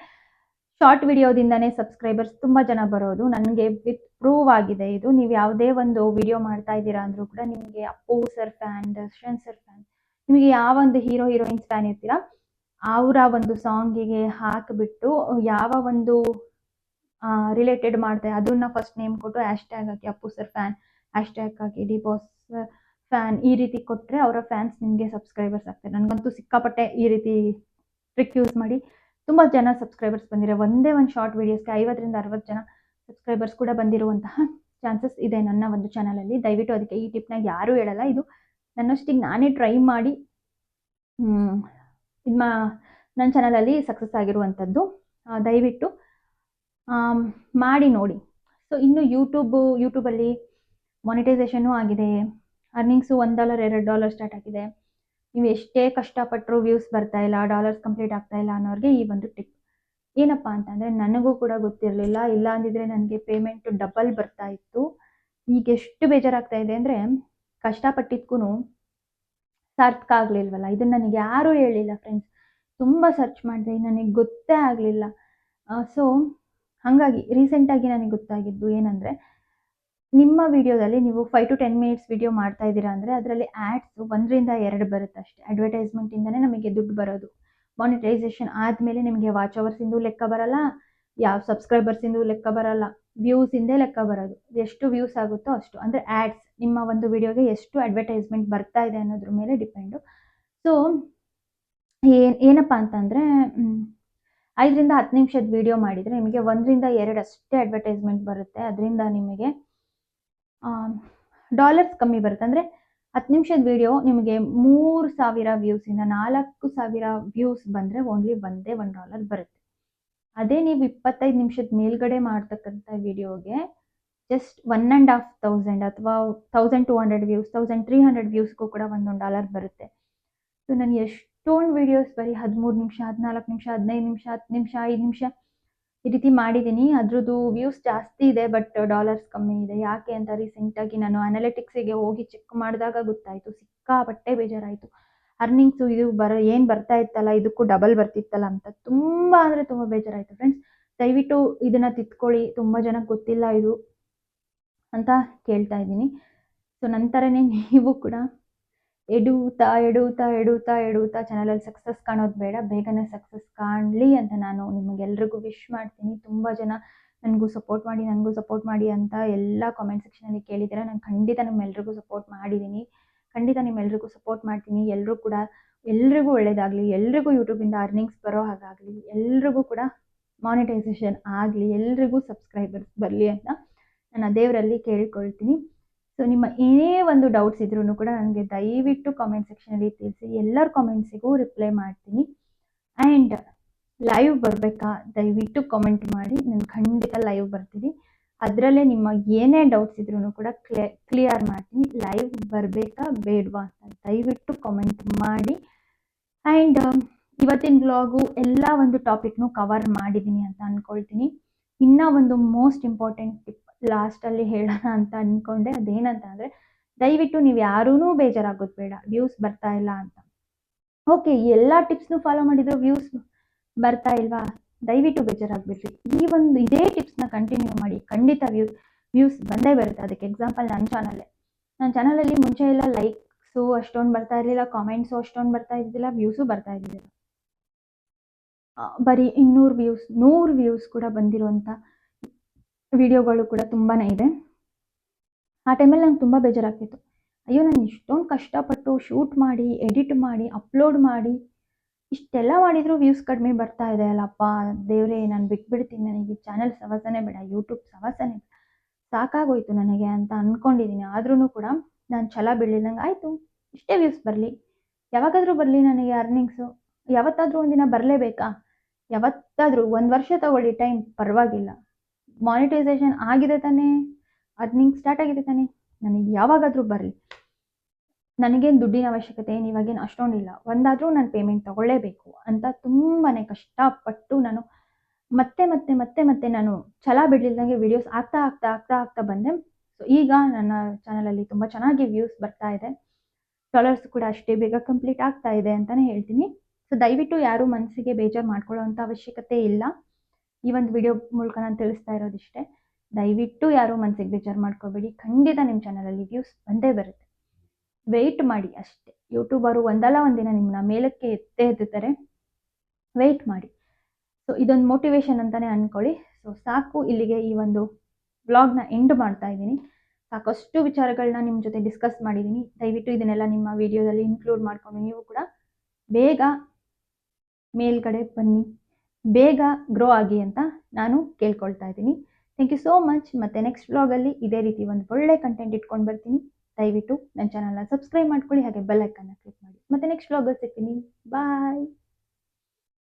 ಶಾರ್ಟ್ ವಿಡಿಯೋದಿಂದನೇ ಸಬ್ಸ್ಕ್ರೈಬರ್ಸ್ ತುಂಬ ಜನ ಬರೋದು. ನನಗೆ ವಿತ್ ಪ್ರೂವ್ ಆಗಿದೆ ಇದು. ನೀವು ಯಾವುದೇ ಒಂದು ವಿಡಿಯೋ ಮಾಡ್ತಾ ಇದ್ದೀರಾ ಅಂದರೂ ಕೂಡ ನಿಮಗೆ Appu sir fan Darshan sir fan ನಿಮಗೆ ಯಾವ ಒಂದು ಹೀರೋ ಹೀರೋಯಿನ್ಸ್ ಫ್ಯಾನ್ ಇರ್ತೀರಾ, ಅವರ ಒಂದು ಸಾಂಗಿಗೆ ಹಾಕಿಬಿಟ್ಟು ಯಾವ ಒಂದು ರಿಲೇಟೆಡ್ ಮಾಡ್ತಾರೆ, ಅದನ್ನ ಫಸ್ಟ್ ನೇಮ್ ಕೊಟ್ಟು ಹ್ಯಾಶ್ ಹಾಕಿ ಅಪ್ಪು ಸರ್ ಫ್ಯಾನ್ ಹ್ಯಾಶ್ ಹಾಕಿ ಡಿ ಫ್ಯಾನ್ ಈ ರೀತಿ ಕೊಟ್ಟರೆ ಅವರ ಫ್ಯಾನ್ಸ್ ನಿಮಗೆ ಸಬ್ಸ್ಕ್ರೈಬರ್ಸ್ ಆಗ್ತಾರೆ. ನನಗಂತೂ ಸಿಕ್ಕಾಪಟ್ಟೆ ಈ ರೀತಿ ಟ್ರಿಕ್ ಯೂಸ್ ಮಾಡಿ ತುಂಬ ಜನ ಸಬ್ಸ್ಕ್ರೈಬರ್ಸ್ ಬಂದಿರೋ ಒಂದೇ ಒಂದು ಶಾರ್ಟ್ ವೀಡಿಯೋಸ್ಗೆ ಐವತ್ತರಿಂದ ಅರವತ್ತು ಜನ ಸಬ್ಸ್ಕ್ರೈಬರ್ಸ್ ಕೂಡ ಬಂದಿರುವಂತಹ ಚಾನ್ಸಸ್ ಇದೆ ನನ್ನ ಒಂದು ಚಾನಲಲ್ಲಿ ದಯವಿಟ್ಟು ಅದಕ್ಕೆ ಈ ಟಿಪ್ನಾಗ ಯಾರೂ ಹೇಳಲ್ಲ. ಇದು ನನ್ನಷ್ಟಿಗೆ ನಾನೇ ಟ್ರೈ ಮಾಡಿ ನಿಮ್ಮ ನನ್ನ ಚಾನಲಲ್ಲಿ ಸಕ್ಸಸ್ ಆಗಿರುವಂಥದ್ದು ದಯವಿಟ್ಟು ಮಾಡಿ ನೋಡಿ. ಸೊ ಇನ್ನು ಯೂಟ್ಯೂಬು ಯೂಟ್ಯೂಬಲ್ಲಿ ಮಾನಿಟೈಸೇಷನೂ ಆಗಿದೆ. ಅರ್ನಿಂಗ್ಸು ಒಂದು ಡಾಲರ್ ಎರಡು ಡಾಲರ್ ಸ್ಟಾರ್ಟ್ ಆಗಿದೆ. ನೀವು ಎಷ್ಟೇ ಕಷ್ಟಪಟ್ಟರು ವ್ಯೂಸ್ ಬರ್ತಾ ಇಲ್ಲ ಡಾಲರ್ಸ್ ಕಂಪ್ಲೀಟ್ ಆಗ್ತಾ ಇಲ್ಲ ಅನ್ನೋರಿಗೆ ಈ ಒಂದು ಟಿಪ್ ಏನಪ್ಪ ಅಂತಂದರೆ ನನಗೂ ಕೂಡ ಗೊತ್ತಿರಲಿಲ್ಲ, ಇಲ್ಲ ಅಂದಿದ್ರೆ ನನಗೆ ಪೇಮೆಂಟ್ ಡಬಲ್ ಬರ್ತಾ ಇತ್ತು. ಈಗ ಎಷ್ಟು ಬೇಜಾರಾಗ್ತಾ ಇದೆ ಅಂದರೆ ಕಷ್ಟಪಟ್ಟಿದ್ಕೂ ಸಾರ್ಥಕ ಆಗಲಿಲ್ವಲ್ಲ, ಇದನ್ನು ನನಗೆ ಯಾರೂ ಹೇಳಿಲ್ಲ ಫ್ರೆಂಡ್ಸ್ ತುಂಬ ಸರ್ಚ್ ಮಾಡಿದೆ, ನನಗೆ ಗೊತ್ತೇ ಆಗಲಿಲ್ಲ. ಸೊ ಹಾಗಾಗಿ ರೀಸೆಂಟಾಗಿ ನನಗೆ ಗೊತ್ತಾಗಿದ್ದು ಏನಂದರೆ ನಿಮ್ಮ ವಿಡಿಯೋದಲ್ಲಿ ನೀವು five to ten minutes video ಮಾಡ್ತಾ ಇದ್ದೀರಾ ಅಂದರೆ ಅದರಲ್ಲಿ ಆ್ಯಡ್ಸ್ ಒಂದರಿಂದ ಎರಡು ಬರುತ್ತೆ ಅಷ್ಟೇ. ಅಡ್ವರ್ಟೈಸ್ಮೆಂಟಿಂದನೇ ನಮಗೆ ದುಡ್ಡು ಬರೋದು. ಮಾನಿಟೈಸೇಷನ್ ಆದಮೇಲೆ ನಿಮಗೆ ವಾಚ್ ಅವರ್ಸಿಂದು ಲೆಕ್ಕ ಬರಲ್ಲ, ಯಾವ ಸಬ್ಸ್ಕ್ರೈಬರ್ಸಿಂದು ಲೆಕ್ಕ ಬರಲ್ಲ ವ್ಯೂಸಿಂದೇ ಲೆಕ್ಕ ಬರೋದು. ಎಷ್ಟು ವ್ಯೂಸ್ ಆಗುತ್ತೋ ಅಷ್ಟು. ಅಂದರೆ ಆ್ಯಡ್ಸ್ ನಿಮ್ಮ ಒಂದು ವಿಡಿಯೋಗೆ ಎಷ್ಟು ಅಡ್ವರ್ಟೈಸ್ಮೆಂಟ್ ಬರ್ತಾ ಇದೆ ಅನ್ನೋದ್ರ ಮೇಲೆ ಡಿಪೆಂಡು ಸೊ ಏನು, ಏನಪ್ಪ ಅಂತಂದರೆ ಐದರಿಂದ ಹತ್ತು ನಿಮಿಷದ ವಿಡಿಯೋ ಮಾಡಿದರೆ ನಿಮಗೆ ಒಂದರಿಂದ ಎರಡು ಅಷ್ಟೇ ಅಡ್ವರ್ಟೈಸ್ಮೆಂಟ್ ಬರುತ್ತೆ. ಅದರಿಂದ ನಿಮಗೆ ಡಾಲರ್ಸ್ ಕಮ್ಮಿ ಬರುತ್ತೆ. ಅಂದರೆ ಹತ್ತು ನಿಮಿಷದ ವಿಡಿಯೋ ನಿಮಗೆ ಮೂರು ಸಾವಿರ ವ್ಯೂಸಿಂದ ನಾಲ್ಕು ಸಾವಿರ ವ್ಯೂಸ್ ಬಂದರೆ ಓನ್ಲಿ ಒಂದೇ ಒಂದು ಡಾಲರ್ ಬರುತ್ತೆ. ಅದೇ ನೀವು ಇಪ್ಪತ್ತೈದು ನಿಮಿಷದ ಮೇಲ್ಗಡೆ ಮಾಡ್ತಕ್ಕಂಥ ವಿಡಿಯೋಗೆ just one and half thousand ಅಥವಾ thousand two hundred views thousand three hundred ವ್ಯೂಸ್ಗೂ ಕೂಡ ಒಂದೊಂದು ಡಾಲರ್ ಬರುತ್ತೆ. ಸೊ ನಾನು ಎಷ್ಟೊಂದು ವಿಡಿಯೋಸ್ ಬರೀ ಹದಿಮೂರು ನಿಮಿಷ, ಹದಿನಾಲ್ಕು ನಿಮಿಷ, ಹದಿನೈದು ನಿಮಿಷ, ಹತ್ತು ನಿಮಿಷ, ಐದು ನಿಮಿಷ ಈ ರೀತಿ ಮಾಡಿದ್ದೀನಿ ಅದ್ರದ್ದು ವ್ಯೂಸ್ ಜಾಸ್ತಿ ಇದೆ ಬಟ್ ಡಾಲರ್ಸ್ ಕಮ್ಮಿ ಇದೆ. ಯಾಕೆ ಅಂತ ರೀಸೆಂಟಾಗಿ ನಾನು ಅನಾಲಿಟಿಕ್ಸಿಗೆ ಹೋಗಿ ಚೆಕ್ ಮಾಡಿದಾಗ ಗೊತ್ತಾಯಿತು. ಸಿಕ್ಕಾಪಟ್ಟೆ ಬೇಜಾರಾಯಿತು. ಅರ್ನಿಂಗ್ಸು ಇದು ಬರ, ಏನು ಬರ್ತಾ ಇತ್ತಲ್ಲ, ಇದಕ್ಕೂ ಡಬಲ್ ಬರ್ತಿತ್ತಲ್ಲ ಅಂತ ತುಂಬ ಅಂದರೆ ತುಂಬ ಬೇಜಾರಾಯಿತು ಫ್ರೆಂಡ್ಸ್ ದಯವಿಟ್ಟು ಇದನ್ನು ತಿತ್ಕೊಳ್ಳಿ ತುಂಬ ಜನಕ್ಕೆ ಗೊತ್ತಿಲ್ಲ ಇದು ಅಂತ ಕೇಳ್ತಾ ಇದ್ದೀನಿ. ಸೊ ನಂತರನೇ ನೀವು ಕೂಡ ಎಡುತ್ತಾ ಎಡುತ್ತಾ ಎಡುತ್ತಾ ಎಡುತ್ತಾ ಚಾನಲಲ್ಲಿ ಸಕ್ಸಸ್ ಕಾಣೋದು ಬೇಡ. ಬೇಗನೆ ಸಕ್ಸಸ್ ಕಾಣಲಿ ಅಂತ ನಾನು ನಿಮಗೆಲ್ರಿಗೂ ವಿಶ್ ಮಾಡ್ತೀನಿ. ತುಂಬ ಜನ ನನಗೂ ಸಪೋರ್ಟ್ ಮಾಡಿ, ನನಗೂ ಸಪೋರ್ಟ್ ಮಾಡಿ ಅಂತ ಎಲ್ಲ ಕಾಮೆಂಟ್ ಸೆಕ್ಷನಲ್ಲಿ ಕೇಳಿದ್ದೀರ, ನಾನು ಖಂಡಿತ ನಿಮ್ಮೆಲ್ರಿಗೂ ಸಪೋರ್ಟ್ ಮಾಡಿದ್ದೀನಿ. ಖಂಡಿತ ನಿಮ್ಮೆಲ್ರಿಗೂ ಸಪೋರ್ಟ್ ಮಾಡ್ತೀನಿ. ಎಲ್ಲರೂ ಕೂಡ, ಎಲ್ರಿಗೂ ಒಳ್ಳೇದಾಗಲಿ, ಎಲ್ರಿಗೂ ಯೂಟ್ಯೂಬಿಂದ ಅರ್ನಿಂಗ್ಸ್ ಬರೋ ಹಾಗಾಗಲಿ, ಎಲ್ರಿಗೂ ಕೂಡ ಮಾನಿಟೈಸೇಷನ್ ಆಗಲಿ, ಎಲ್ರಿಗೂ ಸಬ್ಸ್ಕ್ರೈಬರ್ಸ್ ಬರಲಿ ಅಂತ ನಾನು ದೇವರಲ್ಲಿ ಕೇಳಿಕೊಳ್ತೀನಿ. ಸೊ ನಿಮ್ಮ ಏನೇ ಒಂದು ಡೌಟ್ಸ್ ಇದ್ರೂ ಕೂಡ ನನಗೆ ದಯವಿಟ್ಟು ಕಾಮೆಂಟ್ ಸೆಕ್ಷನಲ್ಲಿ ತಿಳಿಸಿ. ಎಲ್ಲರ ಕಾಮೆಂಟ್ಸಿಗೂ ರಿಪ್ಲೈ ಮಾಡ್ತೀನಿ. ಆ್ಯಂಡ್ ಲೈವ್ ಬರಬೇಕಾ? ದಯವಿಟ್ಟು ಕಾಮೆಂಟ್ ಮಾಡಿ. ನಾನು ಖಂಡಿತ ಲೈವ್ ಬರ್ತೀನಿ. ಅದರಲ್ಲೇ ನಿಮ್ಮ ಏನೇ ಡೌಟ್ಸ್ ಇದ್ರೂ ಕೂಡ ಕ್ಲಿಯರ್ ಕ್ಲಿಯರ್ ಮಾಡ್ತೀನಿ. ಲೈವ್ ಬರಬೇಕಾ? ಬೇಡವಾ ಅಂತ ದಯವಿಟ್ಟು ಕಾಮೆಂಟ್ ಮಾಡಿ. ಆ್ಯಂಡ್ ಇವತ್ತಿನ ಬ್ಲಾಗು ಎಲ್ಲ ಒಂದು ಟಾಪಿಕ್ನು ಕವರ್ ಮಾಡಿದ್ದೀನಿ ಅಂತ ಅಂದ್ಕೊಳ್ತೀನಿ ಇನ್ನೂ ಒಂದು ಮೋಸ್ಟ್ ಇಂಪಾರ್ಟೆಂಟ್ ಟಿಪ್ ಲಾಸ್ಟ್ ಅಲ್ಲಿ ಹೇಳೋಣ ಅಂತ ಅನ್ಕೊಂಡೆ. ಅದೇನಂತ ಅಂದರೆ ದಯವಿಟ್ಟು ನೀವು ಯಾರೂ ಬೇಜಾರಾಗೋದು ಬೇಡ. ವ್ಯೂಸ್ ಬರ್ತಾ ಇಲ್ಲ ಅಂತ. ಓಕೆ ಎಲ್ಲ ಟಿಪ್ಸ್ನು ಫಾಲೋ ಮಾಡಿದ್ರು ವ್ಯೂಸ್ ಬರ್ತಾ ಇಲ್ವಾ? ದಯವಿಟ್ಟು ಬೇಜಾರಾಗ್ಬಿಡ್ರಿ. ಈ ಒಂದು ಇದೇ ಟಿಪ್ಸ್ನ ಕಂಟಿನ್ಯೂ ಮಾಡಿ ಖಂಡಿತ ವ್ಯೂ ವ್ಯೂಸ್ ಬಂದೇ ಬರುತ್ತೆ. ಅದಕ್ಕೆ ಎಕ್ಸಾಂಪಲ್ ನನ್ನ ಚಾನಲ್ಲೇ ನನ್ನ ಚಾನಲಲ್ಲಿ ಮುಂಚೆ ಎಲ್ಲ ಲೈಕ್ಸು ಅಷ್ಟೊಂದು ಬರ್ತಾ ಇರಲಿಲ್ಲ ಕಾಮೆಂಟ್ಸು ಅಷ್ಟೊಂದು ಬರ್ತಾ ಇದ್ದಿಲ್ಲ ವ್ಯೂಸು ಬರ್ತಾ ಇದ್ದಿಲ್ಲ ಬರೀ ಇನ್ನೂರು ವ್ಯೂಸ್ ನೂರು ವ್ಯೂಸ್ ಕೂಡ ಬಂದಿರುವಂಥ ವಿಡಿಯೋಗಳು ಕೂಡ ತುಂಬಾ ಇದೆ. ಆ ಟೈಮಲ್ಲಿ ನಂಗೆ ತುಂಬ ಬೇಜಾರಾಗ್ತಿತ್ತು. ಅಯ್ಯೋ, ನಾನು ಇಷ್ಟೊಂದು ಕಷ್ಟಪಟ್ಟು ಶೂಟ್ ಮಾಡಿ ಎಡಿಟ್ ಮಾಡಿ ಅಪ್ಲೋಡ್ ಮಾಡಿ, ಇಷ್ಟೆಲ್ಲ ಮಾಡಿದರೂ ವ್ಯೂಸ್ ಕಡಿಮೆ ಬರ್ತಾ ಇದೆ ಅಲ್ಲಪ್ಪ. ದೇವರೇ, ನಾನು ಬಿಟ್ಬಿಡ್ತೀನಿ ನನಗೆ. ಚಾನಲ್ ಸವಾಸನೆ ಬೇಡ ಯೂಟ್ಯೂಬ್ ಸವಾಸನೆ ಬೇಡ. ಸಾಕಾಗೋಯ್ತು ನನಗೆ ಅಂತ ಅಂದ್ಕೊಂಡಿದ್ದೀನಿ ಆದ್ರೂ ಕೂಡ ನಾನು ಛಲ ಬೀಳಿದಂಗೆ ಆಯಿತು. ಇಷ್ಟೇ ವ್ಯೂಸ್ ಬರಲಿ. ಯಾವಾಗಾದರೂ ಬರಲಿ ನನಗೆ ಅರ್ನಿಂಗ್ಸು ಯಾವತ್ತಾದರೂ ಒಂದಿನ ಬರಲೇಬೇಕಾ? ಯಾವತ್ತಾದರೂ ಒಂದು ವರ್ಷ ತಗೊಳ್ಳಿ ಟೈಮ್ ಪರವಾಗಿಲ್ಲ. ಮಾನಿಟೈಸೇಷನ್ ಆಗಿದೆ ತಾನೇ? ಅರ್ನಿಂಗ್ ಸ್ಟಾರ್ಟ್ ಆಗಿದೆ ತಾನೇ? ನನಗೆ ಯಾವಾಗಾದರೂ ಬರಲಿ. ನನಗೇನು ದುಡ್ಡಿನ ಅವಶ್ಯಕತೆ ಏನು ಇವಾಗೇನು ಅಷ್ಟೊಂದಿಲ್ಲ. ಒಂದಾದರೂ ನಾನು ಪೇಮೆಂಟ್ ತಗೊಳ್ಳೇಬೇಕು ಅಂತ ತುಂಬಾ ಕಷ್ಟಪಟ್ಟು ನಾನು ಮತ್ತೆ ಮತ್ತೆ ಮತ್ತೆ ಮತ್ತೆ ನಾನು ಛಲ ಬಿಡ್ಲಿಲ್ದಂಗೆ ವಿಡಿಯೋಸ್ ಆಗ್ತಾ ಆಗ್ತಾ ಆಗ್ತಾ ಆಗ್ತಾ ಬಂದೆ. ಸೊ ಈಗ ನನ್ನ ಚಾನಲಲ್ಲಿ ತುಂಬ ಚೆನ್ನಾಗಿ ವ್ಯೂಸ್ ಬರ್ತಾ ಇದೆ. ಡಾಲರ್ಸ್ ಕೂಡ ಅಷ್ಟೇ ಬೇಗ ಕಂಪ್ಲೀಟ್ ಆಗ್ತಾ ಇದೆ ಅಂತಲೇ ಹೇಳ್ತೀನಿ. ಸೊ ದಯವಿಟ್ಟು ಯಾರು ಮನಸ್ಸಿಗೆ ಬೇಜಾರು ಮಾಡ್ಕೊಳ್ಳೋ ಅಂಥ ಅವಶ್ಯಕತೆ ಇಲ್ಲ. ಈ ಒಂದು ವಿಡಿಯೋ ಮೂಲಕ ನಾನು ತಿಳಿಸ್ತಾ ಇರೋದಿಷ್ಟೇ. ದಯವಿಟ್ಟು ಯಾರು ಮನಸ್ಸಿಗೆ ಬೇಜಾರು ಮಾಡ್ಕೋಬೇಡಿ. ಖಂಡಿತ ನಿಮ್ಮ ಚಾನಲಲ್ಲಿ ವ್ಯೂಸ್ ಬಂದೇ ಬರುತ್ತೆ. ವೆಯ್ಟ್ ಮಾಡಿ ಅಷ್ಟೇ. ಯೂಟ್ಯೂಬರು ಒಂದಲ್ಲ ಒಂದಿನ ನಿಮ್ಮನ್ನ ಮೇಲಕ್ಕೆ ಎತ್ತೇ ಎತ್ತುತ್ತಾರೆ ವೆಯ್ಟ್ ಮಾಡಿ. ಸೊ ಇದೊಂದು ಮೋಟಿವೇಶನ್ ಅಂತಲೇ ಅಂದ್ಕೊಳ್ಳಿ ಸೊ ಸಾಕು ಇಲ್ಲಿಗೆ ಈ ಒಂದು ವ್ಲಾಗ್ನ ಎಂಡ್ ಮಾಡ್ತಾ ಇದ್ದೀನಿ. ಸಾಕಷ್ಟು ವಿಚಾರಗಳನ್ನ ನಿಮ್ಮ ಜೊತೆ ಡಿಸ್ಕಸ್ ಮಾಡಿದ್ದೀನಿ. ದಯವಿಟ್ಟು ಇದನ್ನೆಲ್ಲ ನಿಮ್ಮ ವಿಡಿಯೋದಲ್ಲಿ ಇನ್ಕ್ಲೂಡ್ ಮಾಡ್ಕೊಂಡು ನೀವು ಕೂಡ ಬೇಗ ಮೇಲ್ಗಡೆ ಬನ್ನಿ. ಬೇಗ ಗ್ರೋ ಆಗಿ ಅಂತ ನಾನು ಕೇಳ್ಕೊಳ್ತಾ ಇದ್ದೀನಿ. ಥ್ಯಾಂಕ್ ಯು ಸೋ ಮಚ್ ಮತ್ತೆ ನೆಕ್ಸ್ಟ್ ವ್ಲಾಗಲ್ಲಿ ಇದೇ ರೀತಿ ಒಂದು ಒಳ್ಳೆ ಕಂಟೆಂಟ್ ಇಟ್ಕೊಂಡು ಬರ್ತೀನಿ. ದಯವಿಟ್ಟು ನನ್ನ ಚಾನಲ್ನ ಸಬ್ಸ್ಕ್ರೈಬ್ ಮಾಡ್ಕೊಳ್ಳಿ, ಹಾಗೆ ಬೆಲ್ ಐಕನ್ನ ಕ್ಲಿಕ್ ಮಾಡಿ. ಮತ್ತೆ ನೆಕ್ಸ್ಟ್ ವ್ಲಾಗಲ್ಲಿ ಸಿಗ್ತೀನಿ. ಬಾಯ್